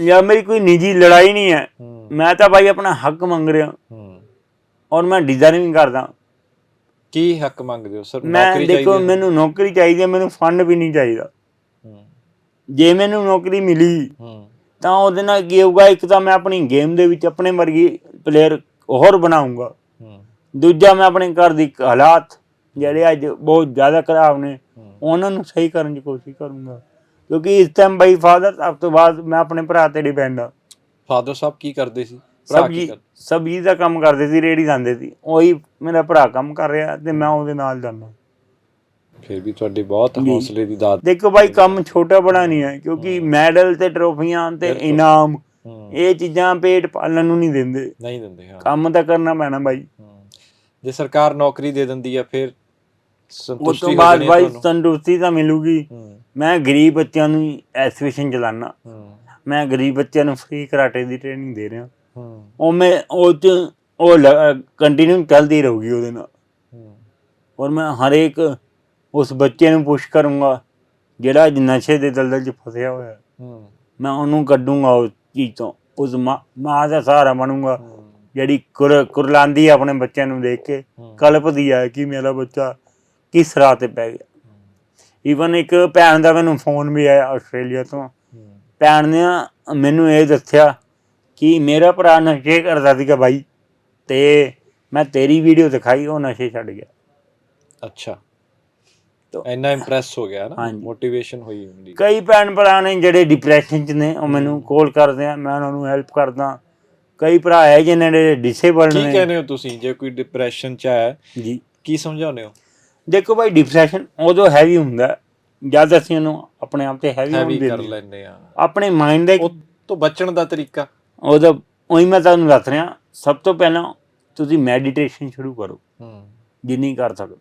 ਜਾਂ ਮੇਰੀ ਕੋਈ ਨਿੱਜੀ ਲੜਾਈ ਨਹੀਂ ਹੈ। ਮੈਂ ਤਾਂ ਬਾਈ ਆਪਣਾ ਹੱਕ ਮੰਗ ਰਿਹਾ। ਹੂੰ। ਔਰ ਮੈਂ ਡਿਜ਼ਾਈਨਿੰਗ ਕਰਦਾ। ਕੀ ਹੱਕ ਮੰਗਦੇ ਹੋ ਸਰ? ਮੈਂ ਨੌਕਰੀ ਦੇਖੋ ਚਾਹੀਦੀ ਹੈ? ਮੈਨੂੰ ਨੌਕਰੀ ਚਾਹੀਦੀ ਹੈ ਮੈਨੂੰ ਫੰਡ ਵੀ ਨਹੀਂ ਚਾਹੀਦਾ। ਜੇ ਮੈਨੂੰ ਨੌਕਰੀ ਮਿਲੀ ਤਾਂ ਉਹਦੇ ਨਾਲ ਕੀ ਹੋਊਗਾ ਇੱਕ ਤਾਂ ਮੈਂ ਆਪਣੀ ਗੇਮ ਦੇ ਵਿੱਚ ਆਪਣੇ ਵਰਗੀ ਪਲੇਅਰ ਹੋਰ ਬਣਾਉਂਗਾ। ਦੂਜਾ ਮੈਂ ਆਪਣੇ ਘਰ ਦੀ ਹਾਲਾਤ ਜਿਹੜੇ ਅੱਜ ਬਹੁਤ ਜ਼ਿਆਦਾ ਖਰਾਬ ਨੇ ਉਹਨਾਂ ਨੂੰ ਸਹੀ ਕਰਨ ਦੀ ਕੋਸ਼ਿਸ਼ ਕਰੂੰਗਾ। ਕਿਉਂਕਿ ਇਸ ਟਾਈਮ ਬਾਈ ਫਾਦਰ ਸਭ ਤੋਂ ਬਾਅਦ ਮੈਂ ਆਪਣੇ ਭਰਾ ਤੇ ਡਿਪੈਂਡ ਆ। ਫਾਦਰ ਸਾਹਿਬ ਕੀ ਕਰਦੇ ਸੀ? ਸਬਜੀ ਸਬਜੀ ਦਾ ਕੰਮ ਕਰਦੇ ਸੀ ਰੇੜੀ ਜਾਂਦੇ ਸੀ। ਉਹੀ ਮੇਰਾ ਭਰਾ ਕੰਮ ਕਰ ਰਿਹਾ ਤੇ ਮੈਂ ਉਹਦੇ ਨਾਲ ਜਾਂਦਾ। ਫਿਰ ਵੀ ਤੁਹਾਡੇ ਬਹੁਤ। ਹੌਸਲੇ ਦੀ ਦਾਤ ਦੇਖੋ ਭਾਈ ਕੰਮ ਛੋਟਾ ਬੜਾ ਨਹੀਂ ਹੈ ਕਿਉਂਕਿ ਮੈਡਲ ਤੇ ਟਰੋਫੀਆਂ ਤੇ। ਇਨਾਮ ਇਹ ਚੀਜ਼ਾਂ ਪੇਟ ਪਾਲਣ ਨੂੰ ਨਹੀਂ ਦਿੰਦੇ। ਨਹੀਂ ਦਿੰਦੇ ਹਾਂ। ਕੰਮ ਤਾਂ ਕਰਨਾ ਪੈਣਾ ਭਾਈ। ਜੇ ਸਰਕਾਰ ਨੌਕਰੀ ਦੇ ਦਿੰਦੀ ਆ ਫਿਰ ਸੰਤੁਸ਼ਟੀ ਹੋ ਬਾਅਦ ਭਾਈ? ਤੰਦਰੁਸਤੀ ਤਾਂ ਮਿਲੂਗੀ। ਮੈਂ ਗਰੀਬ ਬੱਚਿਆਂ ਨੂੰ ਐਸੋਸੀਏਸ਼ਨ ਚਲਾਨਾ। ਹੂੰ, ਮੈਂ ਗਰੀਬ ਬੱਚਿਆਂ ਨੂੰ ਫ੍ਰੀ ਕਰਾਟੇ ਦੀ ਟ੍ਰੇਨਿੰਗ ਦੇ ਰਿਹਾ। ਉਹ ਮੈਂ ਉਹ ਚ ਉਹ ਕੰਟੀਨਿਊ ਚੱਲਦੀ ਰਹੂਗੀ ਉਹਦੇ ਨਾਲ। ਔਰ ਮੈਂ ਹਰੇਕ ਉਸ ਬੱਚੇ ਨੂੰ ਪੁਸ਼ ਕਰੂੰਗਾ ਜਿਹੜਾ ਅੱਜ ਨਸ਼ੇ ਦੇ ਦਲਦਲ 'ਚ ਫਸਿਆ ਹੋਇਆ। ਹੈ। ਮੈਂ ਉਹਨੂੰ ਕੱਢੂੰਗਾ ਉਸ ਚੀਜ਼ ਤੋਂ ਉਸ ਮਾਂ ਮਾਂ ਦਾ ਸਹਾਰਾ ਬਣੂੰਗਾ। ਜਿਹੜੀ ਕੁਰ ਕੁਰਲਾਂਦੀ ਆਪਣੇ ਬੱਚਿਆਂ ਨੂੰ ਦੇਖ ਕੇ। ਕਲਪਦੀ ਹੈ ਕਿ ਮੇਰਾ ਬੱਚਾ ਕਿਸ ਰਾਹ ਤੇ ਪੈ ਗਿਆ। ਈਵਨ ਇੱਕ ਭੈਣ ਦਾ ਮੈਨੂੰ ਫੋਨ ਵੀ ਆਇਆ ਆਸਟ੍ਰੇਲੀਆ ਤੋਂ। ਭੈਣ ਨੇ ਮੈਨੂੰ ਇਹ ਦੱਸਿਆ ਕਿ ਮੇਰਾ ਭਰਾ ਨਸ਼ੇ ਕਰਦਾ ਸੀਗਾ ਬਾਈ ਤੇ ਮੈਂ ਤੇਰੀ ਵੀਡੀਓ ਦਿਖਾਈ ਉਹ ਨਸ਼ੇ ਛੱਡ ਗਿਆ। ਅੱਛਾ। ਤੋ- ਇੰਨਾ ਇੰਪ੍ਰੈਸ ਹੋ ਗਿਆ ਨਾ ਹਾਂਜੀ। ਮੋਟੀਵੇਸ਼ਨ ਹੋਈ ਹੁੰਦੀ। ਕਈ ਭੈਣ ਭਰਾ ਨੇ ਜਿਹੜੇ ਡਿਪਰੈਸ਼ਨ 'ਚ ਨੇ ਉਹ ਮੈਨੂੰ ਕਾਲ ਕਰਦੇ ਆ ਮੈਂ ਉਹਨਾਂ ਨੂੰ ਹੈਲਪ ਕਰਦਾ। ਕਈ ਭਰਾ ਹੈ ਜਿਹਨਾਂ ਦੇ ਡਿਸੇਬਲਡ ਕੀ ਨੇ। ਕਹਿੰਦੇ ਹੋ ਤੁਸੀਂ ਜੇ ਕੋਈ ਡਿਪਰੈਸ਼ਨ ਚ ਹੈ ਜੀ। ਕੀ ਸਮਝਾਉਂਦੇ ਹੋ? ਦੇਖੋ ਭਾਈ ਡਿਪਰੈਸ਼ਨ ਉਦੋਂ ਹੈਵੀ ਹੁੰਦਾ ਹੈ, ਜਦ ਅਸੀਂ ਉਹਨੂੰ ਆਪਣੇ ਆਪ ਤੇ ਹੈਵੀ ਹੈਵੀ ਹੁੰਦੇ ਕਰ ਨੇ ਲੈਂਦੇ ਆ ਆਪਣੇ ਮਾਈਂਡ ਦਾ ਉਹ ਤੋਂ ਬਚਣ ਦਾ ਤਰੀਕਾ। ਉਹਦਾ ਉਹੀ ਮੈਂ ਤੁਹਾਨੂੰ ਦੱਸ ਰਿਹਾ ਸਭ ਤੋਂ ਪਹਿਲਾਂ ਤੁਸੀਂ ਮੈਡੀਟੇਸ਼ਨ ਸ਼ੁਰੂ ਕਰੋ। ਹੂੰ। ਜਿੰਨੀ ਕਰ ਸਕੋ।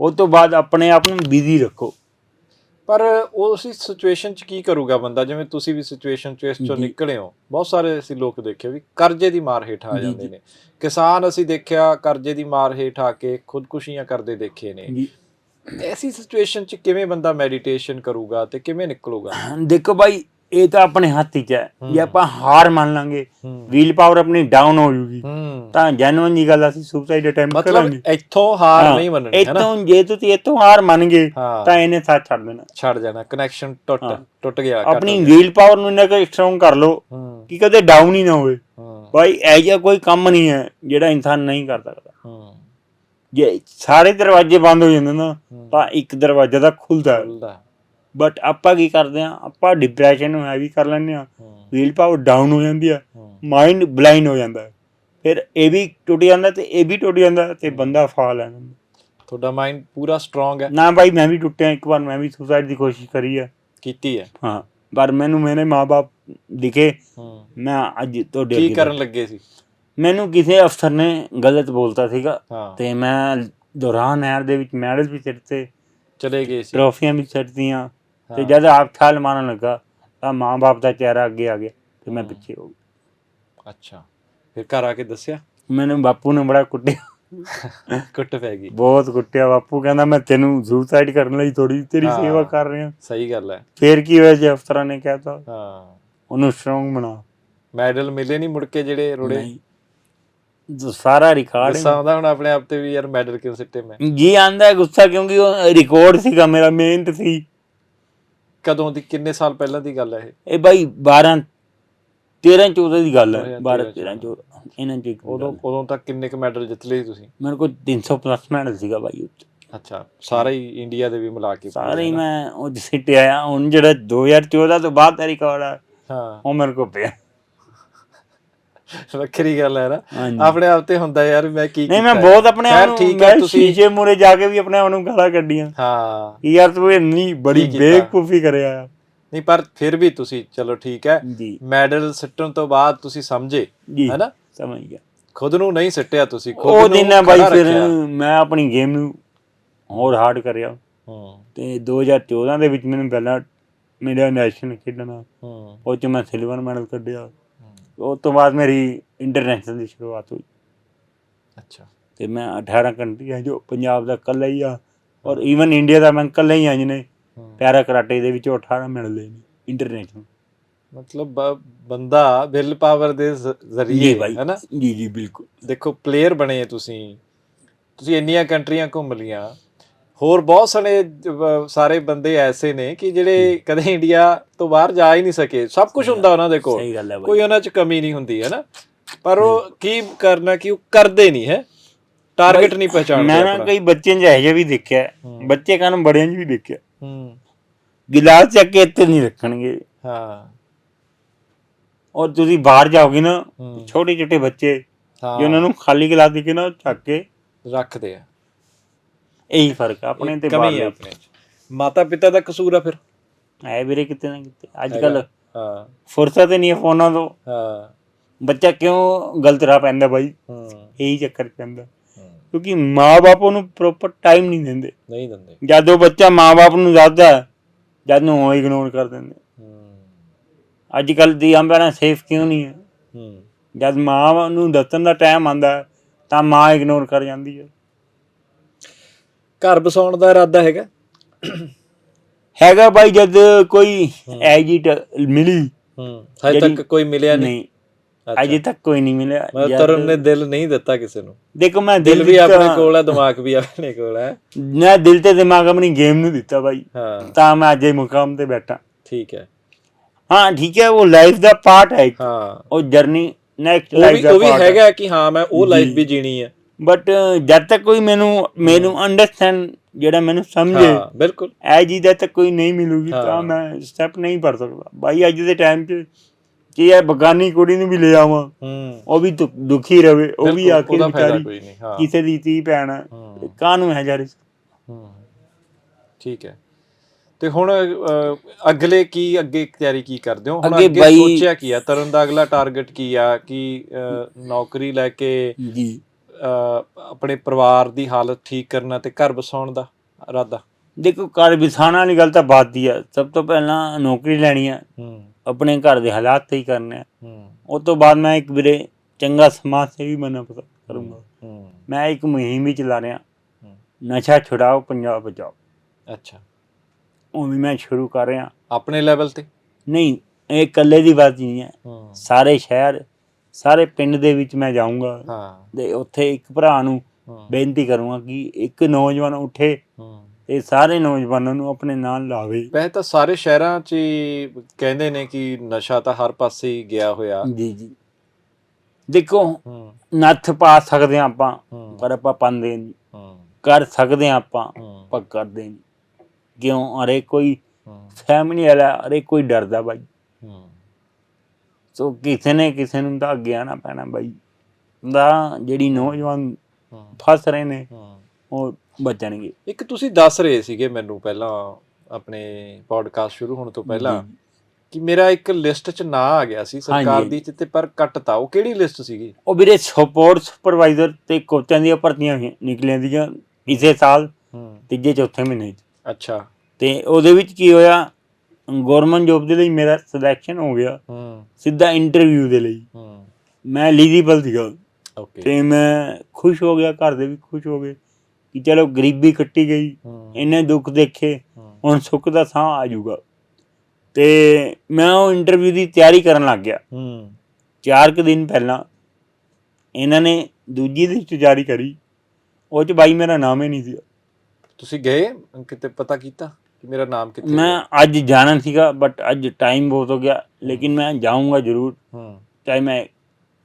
ਉਹ ਤੋਂ ਬਾਅਦ ਆਪਣੇ ਆਪ ਨੂੰ ਬਿਜ਼ੀ ਰੱਖੋ। ਪਰ ਉਸ ਸਿਚੁਏਸ਼ਨ ਚ ਕੀ ਕਰੂਗਾ ਬੰਦਾ? ਜਿਵੇਂ ਤੁਸੀਂ ਵੀ ਸਿਚੁਏਸ਼ਨ ਚ ਇਸ ਚੋਂ। ਨਿਕਲੇ ਹੋ। ਬਹੁਤ ਸਾਰੇ ਅਸੀਂ ਲੋਕ ਦੇਖੇ ਵੀ ਕਰਜ਼ੇ ਦੀ ਮਾਰ ਹੇਠ ਆ ਜਾਂਦੇ। ਨੇ। ਕਿਸਾਨ ਅਸੀਂ ਦੇਖਿਆ ਕਰਜ਼ੇ ਦੀ ਮਾਰ ਹੇਠ ਆ ਕੇ ਖੁਦਕੁਸ਼ੀਆਂ ਕਰਦੇ ਦੇਖੇ ਨੇ। ਐਸੀ ਸਿਚੁਏਸ਼ਨ ਚ ਕਿਵੇਂ ਬੰਦਾ ਮੈਡੀਟੇਸ਼ਨ ਕਰੂਗਾ ਤੇ ਕਿਵੇਂ ਨਿਕਲੂਗਾ? ਦੇਖੋ ਭਾਈ ਇਹ ਤਾਂ ਆਪਣੇ ਹੱਥ 'ਚ ਹੈ। ਜੇ। ਆਪਾਂ ਹਾਰ ਮੰਨ ਲਾਂਗੇ ਵੀਲ ਪਾਵਰ ਆਪਣੀ ਡਾਊਨ ਹੋ ਜੂਗੀ। ਤਾਂ ਜੈਨੂਇਨ ਜੀ ਗੱਲ ਅਸੀਂ ਸੁਸਾਈਡ ਅਟੈਂਪਟ ਮਤਲਬ ਕਰਾਂਗੇ। ਇੱਥੋਂ ਹਾਰ ਨਹੀਂ ਮੰਨਣੀ ਹੈ ਨਾ? ਇੱਥੋਂ ਜੇ ਤੁਸੀਂ ਇੱਥੋਂ ਹਾਰ ਮੰਨ ਗਏ ਤਾਂ ਇਹਨੇ ਸਾਥ ਛੱਡ ਦੇਣਾ। ਛੱਡ ਜਾਣਾ ਕਨੈਕਸ਼ਨ ਟੁੱਟ। ਟੁੱਟ ਗਿਆ ਆਪਣੀ। ਵੀਲ ਪਾਵਰ ਨੂੰ ਇੰਨਾ ਕੁ ਸਟਰੋਂਗ ਕਰ ਲਓ ਕਿ ਕਦੇ ਡਾਊਨ ਹੀ ਨਾ ਹੋਵੇ। ਭਾਈ ਜਿਹਾ ਕੋਈ ਕੰਮ ਨਹੀਂ ਹੈ ਜਿਹੜਾ ਇਨਸਾਨ ਨਹੀਂ ਕਰ ਸਕਦਾ। ਜੇ ਸਾਰੇ ਦਰਵਾਜ਼ੇ ਬੰਦ ਹੋ ਜਾਂਦੇ ਨਾ। ਤਾਂ ਇੱਕ ਦਰਵਾਜ਼ਾ ਤਾਂ ਖੁੱਲਦਾ ਹੈ। ਖੁੱਲਦਾ ਬਟ ਆਪਾਂ ਕੀ ਕਰਦੇ ਆ ਆਪਾਂ ਡਿਪਰੈਸ਼ਨ ਨੂੰ ਹੈਵੀ ਕਰ ਲੈਂਦੇ ਆ ਹੂੰ। ਵੀਲ ਪਾਵਰ ਡਾਊਨ ਹੋ ਜਾਂਦੀ ਆ ਹੂੰ। ਮਾਈਂਡ ਬਲਾਈਂਡ ਹੋ ਜਾਂਦਾ ਹੈ। ਫਿਰ ਇਹ ਵੀ ਟੁੱਟ ਜਾਂਦਾ ਤੇ ਇਹ ਵੀ ਟੁੱਟ ਜਾਂਦਾ ਤੇ ਬੰਦਾ ਫਾ ਲੈਂਦਾ। ਤੁਹਾਡਾ ਮਾਈਂਡ ਪੂਰਾ ਸਟਰੋਂਗ ਹੈ। ਨਾ ਭਾਈ ਮੈਂ ਵੀ ਟੁੱਟਿਆ ਇੱਕ ਵਾਰ ਮੈਂ ਵੀ ਸੁਸਾਈਡ ਦੀ ਕੋਸ਼ਿਸ਼ ਕਰੀ ਹੈ। ਕੀਤੀ ਹੈ। ਹਾਂ ਪਰ ਮੈਨੂੰ ਮੇਰੇ ਮਾਪੇ ਦਿਖੇ। ਹੂੰ। ਮੈਂ ਅੱਜ ਤੁਹਾਡੇ ਕੀ ਕਰਨ ਲੱਗੇ ਸੀ? ਮੈਨੂੰ ਕਿਸੇ ਅਫਸਰ ਨੇ ਗਲਤ ਬੋਲਤਾ ਸੀਗਾ। ਹਾਂ। ਤੇ ਮੈਂ ਦੌਰਾਨ ਨਹਿਰ ਦੇ ਵਿੱਚ ਮੈਡਲ ਵੀ ਸਿੱਟਤੇ। ਚਲੇ ਗਏ ਸੀ। ਟਰੋਫੀਆਂ ਵੀ ਸਿੱਟਤੀਆਂ। ਤੇ। ਜਦ ਆਪ ਛਾਲ ਮਾਰਨ ਲੱਗਾ ਤਾਂ ਮਾਂ-ਬਾਪ ਦਾ ਚਿਹਰਾ ਅੱਗੇ ਆ ਗਿਆ ਤੇ ਮੈਂ। ਪਿੱਛੇ ਹੋ ਗਿਆ। ਅੱਛਾ। ਫਿਰ ਘਰ ਆ ਕੇ ਦੱਸਿਆ? ਮੈਨੂੰ ਬਾਪੂ ਨੇ ਬੜਾ ਕੁੱਟਿਆ। ਕੁੱਟ ਪੈ ਗਈ। ਬਹੁਤ ਕੁੱਟਿਆ ਬਾਪੂ ਕਹਿੰਦਾ ਮੈਂ ਤੈਨੂੰ ਸੁਸਾਈਡ ਕਰਨ ਲਈ ਥੋੜੀ ਤੇਰੀ ਹਾਂ। ਸੇਵਾ ਕਰ ਰਿਹਾ। ਸਹੀ ਗੱਲ ਹੈ। ਫੇਰ ਕੀ ਹੋਇਆ ਜੇ ਅਫਸਰਾਂ ਨੇ ਕਹਿਤਾ ਹਾਂ। ਉਹਨੂੰ ਸਟਰੋਂਗ ਬਣਾ। ਮੈਡਲ ਮਿਲੇ ਨਹੀਂ ਮੁੜ ਕੇ ਜਿਹੜੇ ਰੋੜੇ? ਨਹੀਂ। ਜੋ ਸਾਰਾ ਰਿਕਾਰਡ ਗੁੱਸਾ ਆਉਂਦਾ ਹੁਣ ਆਪਣੇ ਆਪ ਤੇ ਵੀ ਯਾਰ ਮੈਡਲ ਕਿਉਂ ਸਿੱਟੇ ਮੈਂ? ਜੀ ਆਂਦਾ ਹੈ ਗੁੱਸਾ ਕਿਉਂਕਿ ਉਹ ਰਿਕਾਰਡ ਸੀਗਾ ਮੇਰਾ ਮਿਹਨਤ ਸੀ। ਕਦੋਂ ਦੀ ਕਿੰਨੇ ਸਾਲ ਪਹਿਲਾਂ ਦੀ ਗੱਲ ਹੈ ਇਹ? ਇਹ ਬਾਈ 12 13 14 ਦੀ ਗੱਲ ਹੈ 12 13, 13 14 ਇਹਨਾਂ ਚ ਇੱਕ ਉਦੋਂ ਉਦੋਂ ਤੱਕ ਕਿੰਨੇ ਕੁ ਮੈਡਲ ਜਿੱਤ ਲਏ ਤੁਸੀਂ? ਮੇਰੇ ਕੋਲ 300 ਪਲੱਸ ਮੈਡਲ ਸੀਗਾ ਬਾਈ 'ਚ। ਅੱਛਾ ਸਾਰੇ ਹੀ ਇੰਡੀਆ ਦੇ ਵੀ ਮਿਲਾ ਕੇ ਸਾਰੇ ਹੀ ਮੈਂ ਉਹ ਸਿੱਟ ਆਇਆ। ਹੁਣ ਜਿਹੜਾ 2014 ਤੋਂ ਬਾਅਦ ਦਾ ਰਿਕਾਰਡ ਆ ਹਾਂ। ਉਹ ਮੇਰੇ ਕੋਲ ਪਿਆ। ਵੱਖਰੀ ਗੱਲ ਹੈ ਨਾ। ਆਪਣੇ ਆਪ ਤੇ ਹੁੰਦਾ ਯਾਰ ਮੈਂ ਕੀ ਨਹੀਂ ਮੈਂ ਬਹੁਤ ਆਪਣੇ ਆਪ ਨੂੰ ਠੀਕ ਹੈ ਤੁਸੀਂ ਸ਼ੀਸ਼ੇ ਮੂਰੇ ਜਾ ਕੇ ਵੀ ਆਪਣੇ ਆਪ ਨੂੰ ਗਾਲਾਂ ਕੱਢੀਆਂ। ਹਾਂ। ਕਿ ਯਾਰ ਤੂੰ ਇੰਨੀ ਬੜੀ? ਬੇਵਕੂਫੀ ਕਰਿਆ। ਨਹੀਂ ਪਰ ਫਿਰ ਵੀ ਤੁਸੀਂ ਚਲੋ ਠੀਕ ਹੈ। ਮੈਡਲ ਸਿੱਟਣ ਤੋਂ ਬਾਅਦ ਤੁਸੀਂ ਸਮਝੇ ਹੈਨਾ ਸਮਝ ਗਿਆ। ਖੁਦ ਨੂੰ ਨਹੀਂ ਸਿੱਟਿਆ ਤੁਸੀਂ ਖੁਦ ਉਹ ਨੂੰ ਦਿਨ ਹੈ ਬਾਈ ਫਿਰ। ਮੈਂ ਆਪਣੀ ਗੇਮ ਨੂੰ ਹੋਰ ਹਾਰਡ ਕਰਿਆ। ਹੂੰ। ਤੇ 2014 ਦੇ ਵਿੱਚ ਮੈਨੂੰ ਪਹਿਲਾਂ ਮੇਰਾ ਨੈਸ਼ਨਲ ਖੇਡਣਾ। ਹੂੰ। ਉਹ ਚ ਮੈਂ ਸਿਲਵਰ ਮੈਡਲ ਕੱਢਿਆ। ਉਸ ਤੋਂ ਬਾਅਦ ਮੇਰੀ ਇੰਟਰਨੈਸ਼ਨਲ ਦੀ ਸ਼ੁਰੂਆਤ ਹੋਈ। ਅੱਛਾ। ਤੇ ਮੈਂ 18 ਕੰਟਰੀਆਂ ਜੋ ਪੰਜਾਬ ਦਾ ਇਕੱਲਾ ਹੀ ਆ ਔਰ ਈਵਨ ਇੰਡੀਆ ਦਾ ਮੈਂ ਇਕੱਲਾ ਹੀ ਆ ਜਿਹਨੇ ਹੂੰ। ਪੈਰਾ ਕਰਾਟੇ ਦੇ ਵਿੱਚੋਂ 18 ਮੈਡਲ ਲਏ ਨੇ ਇੰਟਰਨੈਸ਼ਨਲ ਮਤਲਬ ਬੰਦਾ ਵਿਲ ਪਾਵਰ ਦੇ ਜ਼ਰੀਏ ਭਾਈ ਹੈਨਾ ਜੀ ਜੀ ਬਿਲਕੁਲ। ਦੇਖੋ ਪਲੇਅਰ ਬਣੇ ਤੁਸੀਂ। ਤੁਸੀਂ ਇੰਨੀਆਂ ਕੰਟਰੀਆਂ ਘੁੰਮ ਲੀਆਂ ਹੋਰ ਬਹੁਤ ਸਾਰੇ ਸਾਰੇ ਬੰਦੇ ਐਸੇ ਨੇ ਕਿ ਜਿਹੜੇ ਕਦੇ ਇੰਡੀਆ ਤੋਂ ਬਾਹਰ ਜਾ ਹੀ ਨਹੀਂ ਸਕੇ। ਸਭ ਕੁਝ ਹੁੰਦਾ ਉਹਨਾਂ ਦੇ ਕੋਲ। ਕੋਈ ਉਹਨਾਂ 'ਚ ਕਮੀ ਨਹੀਂ ਹੁੰਦੀ ਹੈ ਨਾ? ਪਰ ਉਹ ਕੀ ਕਰਨਾ ਕਿ ਉਹ ਕਰਦੇ ਨਹੀਂ ਹੈ? ਟਾਰਗੇਟ ਨਹੀਂ ਪਛਾਣਦੇ ਮੈਂ ਨਾ ਕਈ ਬੱਚਿਆਂ 'ਚ ਇਹੋ ਜਿਹਾ ਵੀ ਦੇਖਿਆ। ਬੱਚੇ ਕਾਨੂੰ ਬੜਿਆਂ 'ਚ ਵੀ ਦੇਖਿਆ। ਹੂੰ। ਗਿਲਾਸ ਚੱਕ ਕੇ ਇੱਥੇ ਨਹੀਂ ਰੱਖਣਗੇ। ਹਾਂ। ਔਰ ਤੁਸੀਂ ਬਾਹਰ ਜਾਓਗੇ ਨਾ ਛੋਟੇ ਛੋਟੇ ਬੱਚੇ ਜੇ ਉਹਨਾਂ ਨੂੰ ਖਾਲੀ ਗਲਾਸ ਦੇ ਕੇ ਨਾ ਚੱਕ ਕੇ ਰੱਖਦੇ ਆ। ਇਹੀ ਫ਼ਰਕ ਆ ਆਪਣੇ ਤੇ ਕਮੀ ਬਾਹਰ ਹੈ ਦੇ ਆਪਣੇ ਚ। ਮਾਤਾ ਪਿਤਾ ਦਾ ਕਸੂਰ ਆ ਫਿਰ। ਹੈ ਵੀਰੇ ਕਿਤੇ ਨਾ ਕਿਤੇ ਅੱਜ ਕੱਲ ਹਾਂ। ਫੁਰਸਤ ਹੀ ਨਹੀਂ ਹੈ ਫੋਨਾਂ ਤੋਂ। ਹਾਂ। ਬੱਚਾ ਕਿਉਂ ਗਲਤ ਰਾਹ ਪੈਂਦਾ ਬਾਈ? ਹੂੰ। ਇਹੀ ਚੱਕਰ ਪੈਂਦਾ। ਹੂੰ। ਕਿਉਂਕਿ ਮਾਪੇ ਉਹਨੂੰ ਪ੍ਰੋਪਰ ਟਾਈਮ ਨਹੀਂ ਦਿੰਦੇ। ਨਹੀਂ ਦਿੰਦੇ। ਜਦ ਉਹ ਬੱਚਾ ਮਾਪੇ ਨੂੰ ਦੱਸਦਾ ਹੈ, ਜਦ ਨੂੰ ਉਹ ਇਗਨੋਰ ਕਰ ਦਿੰਦੇ। ਹੂੰ। ਅੱਜ ਕੱਲ ਦੀ ਅੰਬਰਾਂ ਸੇਫ ਕਿਉਂ ਨਹੀਂ ਹੈ ਹੂੰ। ਜਦ ਮਾਂ ਨੂੰ ਦੱਸਣ ਦਾ ਟਾਈਮ ਆਂਦਾ ਤਾਂ ਮਾਂ ਇਗਨੋਰ ਕਰ ਜਾਂਦੀ ਹੈ ਘਰ ਬਸਾਉਣ ਦਾ ਇਰਾਦਾ ਹੈਗਾ? ਹੈਗਾ ਬਾਈ ਜਦ ਕੋਈ ਐਜਿਟ ਮਿਲੀ। ਹੂੰ। ਹਜੇ ਤੱਕ ਕੋਈ ਮਿਲਿਆ ਨਹੀਂ? ਅਜੇ ਤੱਕ ਕੋਈ ਨਹੀਂ ਮਿਲਿਆ। ਮੈਂ ਤਰਨ ਨੇ ਦਿਲ ਨਹੀਂ ਦਿੱਤਾ ਕਿਸੇ ਨੂੰ। ਦੇਖੋ ਮੈਂ ਦਿਲ ਵੀ ਆਪਣੇ ਕੋਲ ਹੈ ਦਿਮਾਗ ਵੀ ਆਪਣੇ ਕੋਲ ਹੈ। ਮੈਂ ਦਿਲ ਤੇ ਦਿਮਾਗ ਆਪਣੀ ਗੇਮ ਨੂੰ ਦਿੱਤਾ ਬਾਈ। ਹਾਂ। ਤਾਂ ਮੈਂ ਅੱਜ ਇਹ ਮੁਕਾਮ ਤੇ ਬੈਠਾ। ਠੀਕ ਹੈ। ਹਾਂ ਠੀਕ ਹੈ ਉਹ ਲਾਈਫ ਦਾ ਪਾਰਟ ਹੈ। ਹਾਂ। ਉਹ ਜਰਨੀ ਨੈਕਸਟ ਲਾਈਫ ਵੀ ਦਾ ਉਹ ਵੀ ਹੈਗਾ ਕਿ ਹਾਂ ਮੈਂ ਉਹ ਲਾਈਫ। ਵੀ ਜੀਣੀ ਹੈ। ਬਟ ਜਦ ਤੱਕ ਕੋਈ ਮੈਨੂੰ ਮੈਨੂੰ ਅੰਡਰਸਟੈਂਡ ਜਿਹੜਾ ਮੈਨੂੰ ਸਮਝੇ ਹਾਂ ਬਿਲਕੁਲ। ਐ ਜੀ ਦਾ ਤੱਕ ਕੋਈ ਨਹੀਂ ਮਿਲੂਗੀ। ਤਾਂ ਮੈਂ ਸਟੈਪ ਨਹੀਂ ਭਰ ਸਕਦਾ। ਬਾਈ ਅੱਜ ਦੇ ਟਾਈਮ 'ਚ ਕੀ ਹੈ ਬਗਾਨੀ ਕੁੜੀ ਨੂੰ ਵੀ ਲੈ ਆਵਾਂ ਹੂੰ। ਉਹ ਵੀ ਦੁਖੀ ਰਵੇ ਉਹ ਵੀ ਉਹਦਾ ਫਾਇਦਾ ਵਿਚਾਰੀ ਕਿਸੇ ਦੀ ਧੀ ਭੈਣ। ਕਾਹਨੂੰ ਹੈ ਹੂੰ। ਠੀਕ ਹੈ। ਤੇ ਹੁਣ ਅਗਲੇ ਕੀ ਅੱਗੇ ਤਿਆਰੀ ਕੀ ਕਰਦੇ ਹੋ? ਹੁਣ ਅੱਗੇ ਸੋਚਿਆ ਕੀ ਆ? ਤਰਨ ਦਾ ਅਗਲਾ ਟਾਰਗੇਟ ਕੀ ਆ? ਕਿ ਨੌਕਰੀ ਲੈ ਕੇ ਜੀ। ਆਪਣੇ ਪਰਿਵਾਰ ਦੀ ਹਾਲਤ ਠੀਕ ਕਰਨਾ ਤੇ ਘਰ ਬਸਾਉਣ ਦਾ ਇਰਾਦਾ? ਦੇਖੋ ਘਰ ਵਿਸਾਣਾ ਵਾਲੀ ਗੱਲ ਤਾਂ ਬਾਤ ਦੀ ਆ। ਸਭ ਤੋਂ ਪਹਿਲਾਂ ਨੌਕਰੀ ਲੈਣੀ ਆ। ਆਪਣੇ ਘਰ ਦੇ ਹਾਲਾਤ ਸਹੀ ਕਰਨੇ ਆ। ਉਸ ਤੋਂ ਬਾਅਦ ਮੈਂ ਇੱਕ ਵੀਰੇ ਚੰਗਾ ਸਮਾਜ ਸੇਵੀ ਬਣਨਾ ਪਸੰਦ ਕਰੂੰਗਾ। ਹੂੰ। ਮੈਂ ਇੱਕ ਮੁਹਿੰਮ ਵੀ ਚਲਾ ਰਿਹਾ। ਨਸ਼ਾ ਛੁਡਾਓ ਪੰਜਾਬ ਬਚਾਓ। ਅੱਛਾ। ਉਹ ਵੀ ਮੈਂ ਸ਼ੁਰੂ ਕਰ ਰਿਹਾ। ਆਪਣੇ ਲੈਵਲ ਤੇ? ਨਹੀਂ ਇਹ ਇਕੱਲੇ ਦੀ ਬਾਤ ਨਹੀਂ ਹੂੰ। ਸਾਰੇ ਸ਼ਹਿਰ ਸਾਰੇ ਪਿੰਡ ਦੇ ਵਿੱਚ ਮੈਂ ਜਾਊਂਗਾ ਹਾਂ। ਤੇ ਉੱਥੇ ਇੱਕ ਭਰਾ ਨੂੰ ਬੇਨਤੀ ਕਰੂੰਗਾ ਕਿ ਇੱਕ ਨੌਜਵਾਨ ਉੱਠੇ ਹੂੰ। ਤੇ ਸਾਰੇ ਨੌਜਵਾਨਾਂ ਨੂੰ ਆਪਣੇ ਨਾਲ ਲਾਵੇ। ਵੈਸੇ ਤਾਂ ਸਾਰੇ ਸ਼ਹਿਰਾਂ 'ਚ ਕਹਿੰਦੇ ਨੇ ਕਿ ਨਸ਼ਾ ਤਾਂ ਹਰ ਪਾਸੇ ਹੀ ਗਿਆ ਹੋਇਆ। ਜੀ ਜੀ। ਦੇਖੋ ਨੱਥ ਪਾ ਸਕਦੇ ਹਾਂ ਆਪਾਂ ਪਰ ਆਪਾਂ ਪਾਉਂਦੇ ਨਹੀਂ। ਕਰ ਸਕਦੇ ਹਾਂ ਆਪਾਂ ਪਰ ਕਰਦੇ ਨਹੀਂ। ਕਿਉਂ? ਅਰੇ ਕੋਈ ਫੈਮਿਲੀ ਵਾਲਾ ਅਰੇ ਕੋਈ ਡਰਦਾ ਬਾਈ। ਸੋ ਕਿਸੇ ਨੇ ਕਿਸੇ ਨੂੰ ਤਾਂ ਅੱਗੇ ਆਣਾ ਪੈਣਾ ਬਾਈ। ਦਾ ਜਿਹੜੀ ਨੌਜਵਾਨ ਫਸ ਰਹੇ ਨੇ ਉਹ ਬਚਣਗੇ। ਇੱਕ ਤੁਸੀਂ ਦੱਸ ਰਹੇ ਸੀਗੇ ਮੈਨੂੰ ਪਹਿਲਾਂ ਆਪਣੇ ਪੋਡਕਾਸਟ ਸ਼ੁਰੂ ਹੋਣ ਤੋਂ ਪਹਿਲਾਂ। ਕਿ ਮੇਰਾ ਇੱਕ ਲਿਸਟ 'ਚ ਨਾਂ ਆ ਗਿਆ ਸੀ ਸਰਕਾਰ। ਦੀ ਤੇ ਪਰ ਕੱਟਤਾ। ਉਹ ਕਿਹੜੀ ਲਿਸਟ ਸੀਗੀ? ਉਹ ਵੀਰੇ ਸਪੋਰਟ ਸੁਪਰਵਾਈਜ਼ਰ ਤੇ ਕੋਚਾਂ ਦੀਆਂ ਭਰਤੀਆਂ ਨਿਕਲੀਆਂ ਦੀਆਂ ਇਸੇ ਸਾਲ ਤੀਜੇ ਚੌਥੇ ਮਹੀਨੇ 'ਚ। ਅੱਛਾ। ਤੇ ਉਹਦੇ ਵਿੱਚ ਕੀ ਹੋਇਆ ਗਵਰਨਮੈਂਟ ਜੋਬ ਦੇ ਲਈ ਮੇਰਾ ਸਿਲੈਕਸ਼ਨ ਹੋ ਗਿਆ। ਹੂੰ। ਸਿੱਧਾ ਇੰਟਰਵਿਊ ਦੇ ਲਈ। ਹੂੰ। ਮੈਂ ਐਲੀਜੀਬਲ ਸੀਗਾ। ਓਕੇ ਤੇ ਮੈਂ ਖੁਸ਼ ਹੋ ਗਿਆ ਘਰ ਦੇ ਵੀ ਖੁਸ਼ ਹੋ ਗਏ ਕਿ ਚਲੋ ਗਰੀਬੀ ਕੱਟੀ ਗਈ। ਇੰਨੇ ਦੁੱਖ ਦੇਖੇ ਹੁਣ ਸੁੱਖ ਦਾ ਸਾਹ ਆ ਜਾਊਗਾ। ਤੇ ਮੈਂ ਉਹ ਇੰਟਰਵਿਊ ਦੀ ਤਿਆਰੀ ਕਰਨ ਲੱਗ ਗਿਆ। ਹੂੰ। ਚਾਰ ਕੁ ਦਿਨ ਪਹਿਲਾਂ ਇਹਨਾਂ ਨੇ ਦੂਜੀ ਲਿਸਟ ਜਾਰੀ ਕਰੀ। ਉਹ ਚ ਬਾਈ ਮੇਰਾ ਨਾਮ ਹੀ ਨਹੀਂ ਸੀ ਤੁਸੀਂ ਗਏ? ਕਿਤੇ ਪਤਾ ਕੀਤਾ? ਕਿ ਮੇਰਾ ਨਾਮ ਕਿੱਥੇ ਮੈਂ ਅੱਜ ਜਾਣਾ ਸੀਗਾ ਬਟ ਅੱਜ ਟਾਈਮ ਬਹੁਤ ਹੋ ਗਿਆ ਲੇਕਿਨ ਮੈਂ ਜਾਊਂਗਾ ਜ਼ਰੂਰ। ਹੂੰ। ਚਾਹੇ ਮੈਂ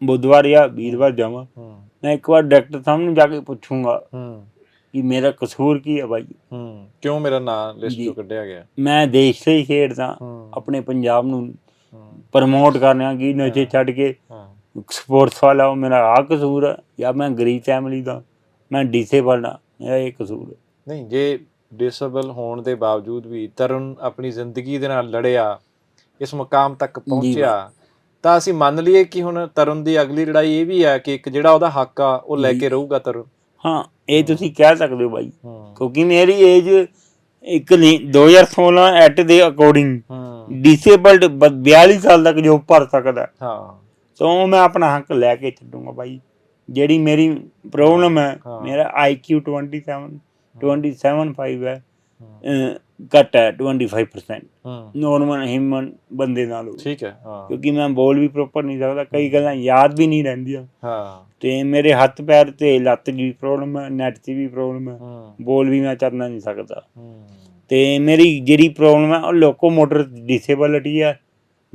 ਬੁੱਧਵਾਰ ਜਾਂ ਵੀਰਵਾਰ ਜਾਵਾਂ। ਹੂੰ। ਮੈਂ ਇੱਕ ਵਾਰ ਡਾਕਟਰ ਸਾਹਿਬ ਨੂੰ ਜਾ ਕੇ ਪੁੱਛੂੰਗਾ ਹੂੰ। ਕਿ ਮੇਰਾ ਕਸੂਰ ਕੀ ਹੈ ਹੂੰ। ਕਿਉਂ ਮੇਰਾ ਨਾਮ ਲਿਸਟ ਜੀ। ਚੋਂ ਕੱਢਿਆ ਗਿਆ? ਮੈਂ ਦੇਸ਼ ਲਈ ਖੇਡਦਾ। ਹੂੰ। ਆਪਣੇ ਪੰਜਾਬ ਨੂੰ ਹੂੰ। ਪ੍ਰਮੋਟ ਕਰਨਾ ਕਿ ਨਸ਼ੇ ਛੱਡ ਕੇ ਹਾਂ। ਸਪੋਰਟਸ ਵਾਲਾ ਉਹ ਮੇਰਾ ਆ ਕਸੂਰ ਹੈ ਜਾਂ ਮੈਂ ਗਰੀਬ ਫੈਮਿਲੀ ਦਾ ਮੈਂ ਡਿਸੇਬਲਡ ਆ ਮੇਰਾ ਇਹ ਕਸੂਰ ਹੈ ਨਹੀਂ ਜੇ ਡਿਸੇਬਲ ਹੋਣ ਦੇ ਬਾਵਜੂਦ ਵੀ ਤਰਨ ਆਪਣੀ ਜ਼ਿੰਦਗੀ ਦੇ ਨਾਲ ਲੜਿਆ ਇਸ ਮੁਕਾਮ ਤੱਕ ਪਹੁੰਚਿਆ ਤਾਂ ਅਸੀਂ ਮੰਨ ਲਈਏ ਕਿ ਹੁਣ ਤਰਨ ਦੀ ਅਗਲੀ ਲੜਾਈ ਇਹ ਵੀ ਹੈ ਕਿ ਇੱਕ ਜਿਹੜਾ ਉਹਦਾ ਹੱਕ ਆ ਉਹ ਲੈ। ਕੇ ਰਹੂਗਾ ਤਰਨ। ਹਾਂ ਇਹ ਤੁਸੀਂ ਕਹਿ ਸਕਦੇ ਹੋ ਬਾਈ। ਕਿਉਂਕਿ ਮੇਰੀ ਏਜ ਇੱਕ ਨਹੀਂ 2016 ਐਟ ਦੇ ਅਕੋਰਡਿੰਗ ਡਿਸੇਬਲਡ 42 ਸਾਲ ਤੱਕ ਜੋ ਭਰ ਸਕਦਾ। ਹੈ। ਤਾਂ ਮੈਂ ਆਪਣਾ ਹੱਕ ਲੈ ਕੇ ਛੱਡੂੰਗਾ ਬਾਈ। ਜਿਹੜੀ ਮੇਰੀ ਪ੍ਰੋਬਲਮ ਹੈ ਹਾਂ। ਮੇਰਾ IQ 27 275 ਹੈ। ਘੱਟ ਹੈ 25% ਹੂੰ। ਨੋਰਮਲ ਹਿਊਮਨ ਬੰਦੇ ਨਾਲੋਂ ਠੀਕ ਹੈ ਹਾਂ। ਕਿਉਂਕਿ ਮੈਂ ਬੋਲ ਵੀ ਪ੍ਰੋਪਰ ਨਹੀਂ ਸਕਦਾ ਕਈ ਗੱਲਾਂ ਯਾਦ ਵੀ ਨਹੀਂ ਰਹਿੰਦੀਆਂ। ਹਾਂ। ਤੇ ਮੇਰੇ ਹੱਥ ਪੈਰ ਤੇ ਲੱਤ ਦੀ ਪ੍ਰੋਬਲਮ ਹੈ ਨੈਟ ਦੀ ਵੀ ਪ੍ਰੋਬਲਮ ਹੈ। ਬੋਲ ਵੀ ਮੈਂ ਚੱਲਣਾ ਨਹੀਂ ਸਕਦਾ। ਤੇ ਮੇਰੀ ਜਿਹੜੀ ਪ੍ਰੋਬਲਮ ਹੈ ਉਹ ਲੋਕੋਮੋਟਰ ਡਿਸੇਬਿਲਿਟੀ ਹੈ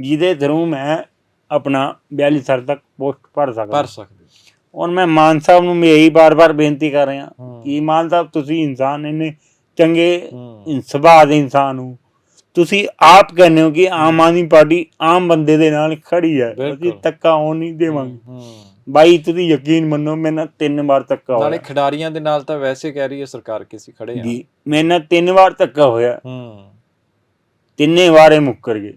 ਜਿਹਦੇ ਥਰੂ ਮੈਂ ਆਪਣਾ 42 ਸਾਲ ਤੱਕ ਪੋਸਟ ਭਰ ਸਕਦਾ। ਭਰ ਸਕਦੇ। ਔਰ ਮੈਂ ਮਾਨ ਸਾਹਿਬ ਨੂੰ ਮੈਂ ਇਹੀ ਬਾਰ-ਬਾਰ ਬੇਨਤੀ ਕਰ ਰਿਹਾ। ਕਿ ਮਾਨ ਸਾਹਿਬ ਤੁਸੀਂ ਇਨਸਾਨ ਇੰਨੇ ਚੰਗੇ ਸੁਭਾਅ ਦੇ ਇਨਸਾਨ ਹੋ। ਤੁਸੀਂ ਆਪ ਕਹਿੰਦੇ ਹੋ ਕਿ ਆਮ ਆਦਮੀ ਪਾਰਟੀ ਆਮ ਬੰਦੇ ਦੇ ਨਾਲ ਖੜੀ ਹੈ। ਅਸੀਂ। ਧੱਕਾ ਹੋਣ ਨਹੀਂ ਦੇਵਾਂਗੇ। ਬਾਈ ਤੁਸੀਂ ਯਕੀਨ ਮੰਨੋ ਮੇਰੇ ਨਾਲ ਤਿੰਨ ਵਾਰ ਨਾਲੇ ਹੋਇਆ। ਖਿਡਾਰੀਆਂ ਦੇ ਨਾਲ ਤਾਂ ਵੈਸੇ ਕਹਿ ਰਹੀ ਹੈ ਸਰਕਾਰ ਕਿ ਅਸੀਂ ਖੜੇ ਜੀ ਮੇਰੇ ਨਾਲ ਤਿੰਨ ਵਾਰ ਧੱਕਾ ਹੋਇਆ। ਹੂੰ। ਤਿੰਨੇ ਵਾਰੇ ਮੁੱਕਰ ਗਏ।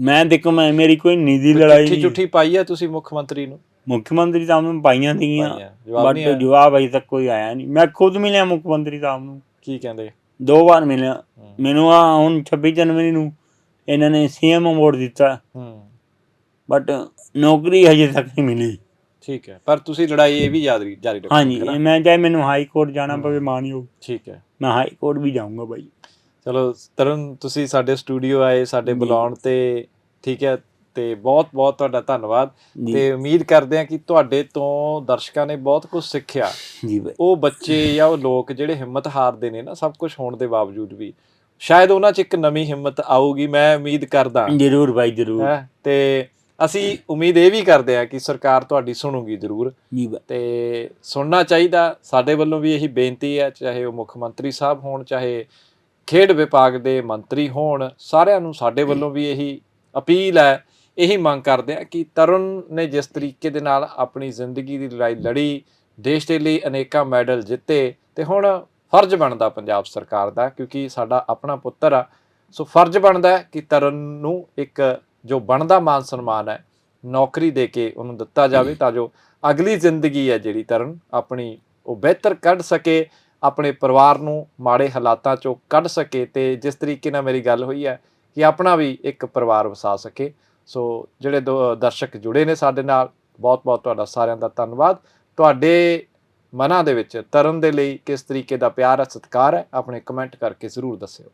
ਮੈਂ ਦੇਖੋ ਮੈਂ ਮੇਰੀ ਕੋਈ ਨਿੱਜੀ ਲੜਾਈ ਨਹੀਂ। ਚੁੱਠੀ ਪਾਈ ਹੈ ਤੁਸੀਂ ਮੁੱਖ ਮੰਤਰੀ ਨੂੰ? ਮੁੱਖ ਮੰਤਰੀ ਸਾਹਿਬ ਨੂੰ ਪਾਈਆਂ ਸੀਗੀਆਂ ਬਟ ਜਵਾਬ ਅਜੇ ਤੱਕ ਕੋਈ ਆਇਆ ਨਹੀਂ। ਮੈਂ ਖੁਦ ਮਿਲਿਆ ਮੁੱਖ ਮੰਤਰੀ ਸਾਹਿਬ ਨੂੰ। ਕੀ ਕਹਿੰਦੇ? ਦੋ ਵਾਰ ਮਿਲਿਆ। ਮੈਨੂੰ ਆ ਹੁਣ 26 ਜਨਵਰੀ ਨੂੰ ਇਹਨਾਂ ਨੇ ਸੀਐਮ ਅਵਾਰਡ ਦਿੱਤਾ। ਹੂੰ। ਬਟ ਨੌਕਰੀ ਹਜੇ ਤੱਕ ਨਹੀਂ ਮਿਲੀ। ਠੀਕ ਹੈ। ਪਰ ਤੁਸੀਂ ਲੜਾਈ ਇਹ ਵੀ ਜਾਰੀ ਜਾਰੀ ਰੱਖੋ ਹਾਂਜੀ ਮੈਂ ਚਾਹੇ ਮੈਨੂੰ ਹਾਈ ਕੋਰਟ ਜਾਣਾ ਪਵੇ ਮਾਨਯੋਗ। ਠੀਕ ਹੈ। ਮੈਂ ਹਾਈ ਕੋਰਟ ਵੀ ਜਾਊਂਗਾ ਬਾਈ। ਚਲੋ ਤਰਨ ਤੁਸੀਂ ਸਾਡੇ ਸਟੂਡੀਓ ਆਏ ਸਾਡੇ। ਬੁਲਾਉਣ ਤੇ ਠੀਕ ਹੈ। ਤੇ ਬਹੁਤ ਬਹੁਤ ਤੁਹਾਡਾ ਧੰਨਵਾਦ। ਤੇ ਉਮੀਦ ਕਰਦੇ ਹਾਂ ਕਿ ਤੁਹਾਡੇ ਤੋਂ ਦਰਸ਼ਕਾਂ ਨੇ ਬਹੁਤ ਕੁਝ ਸਿੱਖਿਆ। ਜੀ ਬਾਈ। ਉਹ ਬੱਚੇ ਜਾਂ ਉਹ ਲੋਕ ਜਿਹੜੇ ਹਿੰਮਤ ਹਾਰਦੇ ਨੇ ਨਾ ਸਭ ਕੁਝ ਹੋਣ ਦੇ ਬਾਵਜੂਦ ਵੀ। ਸ਼ਾਇਦ ਉਹਨਾਂ 'ਚ ਇੱਕ ਨਵੀਂ ਹਿੰਮਤ ਆਊਗੀ ਮੈਂ ਉਮੀਦ ਕਰਦਾ। ਜ਼ਰੂਰ ਬਾਈ ਜ਼ਰੂਰ। ਤੇ ਅਸੀਂ ਉਮੀਦ ਇਹ ਵੀ ਕਰਦੇ ਹਾਂ ਕਿ ਸਰਕਾਰ ਤੁਹਾਡੀ ਸੁਣੂਗੀ ਜ਼ਰੂਰ। ਤੇ ਸੁਣਨਾ ਚਾਹੀਦਾ। ਸਾਡੇ ਵੱਲੋਂ ਵੀ ਇਹੀ ਬੇਨਤੀ ਹੈ ਚਾਹੇ ਉਹ ਮੁੱਖ ਮੰਤਰੀ ਸਾਹਿਬ ਹੋਣ ਚਾਹੇ ਖੇਡ ਵਿਭਾਗ ਦੇ ਮੰਤਰੀ ਹੋਣ ਸਾਰਿਆਂ ਨੂੰ ਸਾਡੇ ਵੱਲੋਂ ਵੀ ਇਹੀ ਅਪੀਲ ਹੈ ਇਹੀ ਮੰਗ ਕਰਦੇ ਆ ਕਿ ਤਰੁਣ ਨੇ ਜਿਸ ਤਰੀਕੇ ਦੇ ਨਾਲ ਆਪਣੀ ਜ਼ਿੰਦਗੀ ਦੀ ਲੜਾਈ ਲੜੀ, ਦੇਸ਼ ਦੇ ਲਈ ਅਨੇਕਾਂ ਮੈਡਲ ਜਿੱਤੇ ਤੇ ਹੁਣ ਫਰਜ਼ ਬਣਦਾ ਪੰਜਾਬ ਸਰਕਾਰ ਦਾ, ਕਿਉਂਕਿ ਸਾਡਾ ਆਪਣਾ ਪੁੱਤਰ ਆ। ਸੋ ਫਰਜ਼ ਬਣਦਾ ਕਿ ਤਰੁਣ ਨੂੰ ਇੱਕ ਜੋ ਬਣਦਾ ਮਾਨ ਸਨਮਾਨ ਹੈ, ਨੌਕਰੀ ਦੇ ਕੇ ਉਹਨੂੰ ਦਿੱਤਾ ਜਾਵੇ ਤਾਂ ਜੋ ਅਗਲੀ ਜ਼ਿੰਦਗੀ ਹੈ ਜਿਹੜੀ ਤਰੁਣ ਆਪਣੀ ਉਹ ਬਿਹਤਰ ਕੱਢ ਸਕੇ, ਆਪਣੇ ਪਰਿਵਾਰ ਨੂੰ ਮਾੜੇ ਹਾਲਾਤਾਂ ਚੋਂ ਕੱਢ ਸਕੇ ਤੇ ਜਿਸ ਤਰੀਕੇ ਨਾਲ ਮੇਰੀ ਗੱਲ ਹੋਈ ਹੈ ਕਿ ਆਪਣਾ ਵੀ ਇੱਕ ਪਰਿਵਾਰ ਵਸਾ ਸਕੇ। ਸੋ ਜਿਹੜੇ ਦੋ ਦਰਸ਼ਕ ਜੁੜੇ ਨੇ ਸਾਡੇ ਨਾਲ, ਬਹੁਤ ਬਹੁਤ ਤੁਹਾਡਾ ਸਾਰਿਆਂ ਦਾ ਧੰਨਵਾਦ। ਤੁਹਾਡੇ ਮਨਾਂ ਦੇ ਵਿੱਚ ਤਰਨ ਦੇ ਲਈ ਕਿਸ ਤਰੀਕੇ ਦਾ ਪਿਆਰ ਹੈ, ਸਤਿਕਾਰ ਹੈ, ਆਪਣੇ ਕਮੈਂਟ ਕਰਕੇ ਜ਼ਰੂਰ ਦੱਸਿਓ।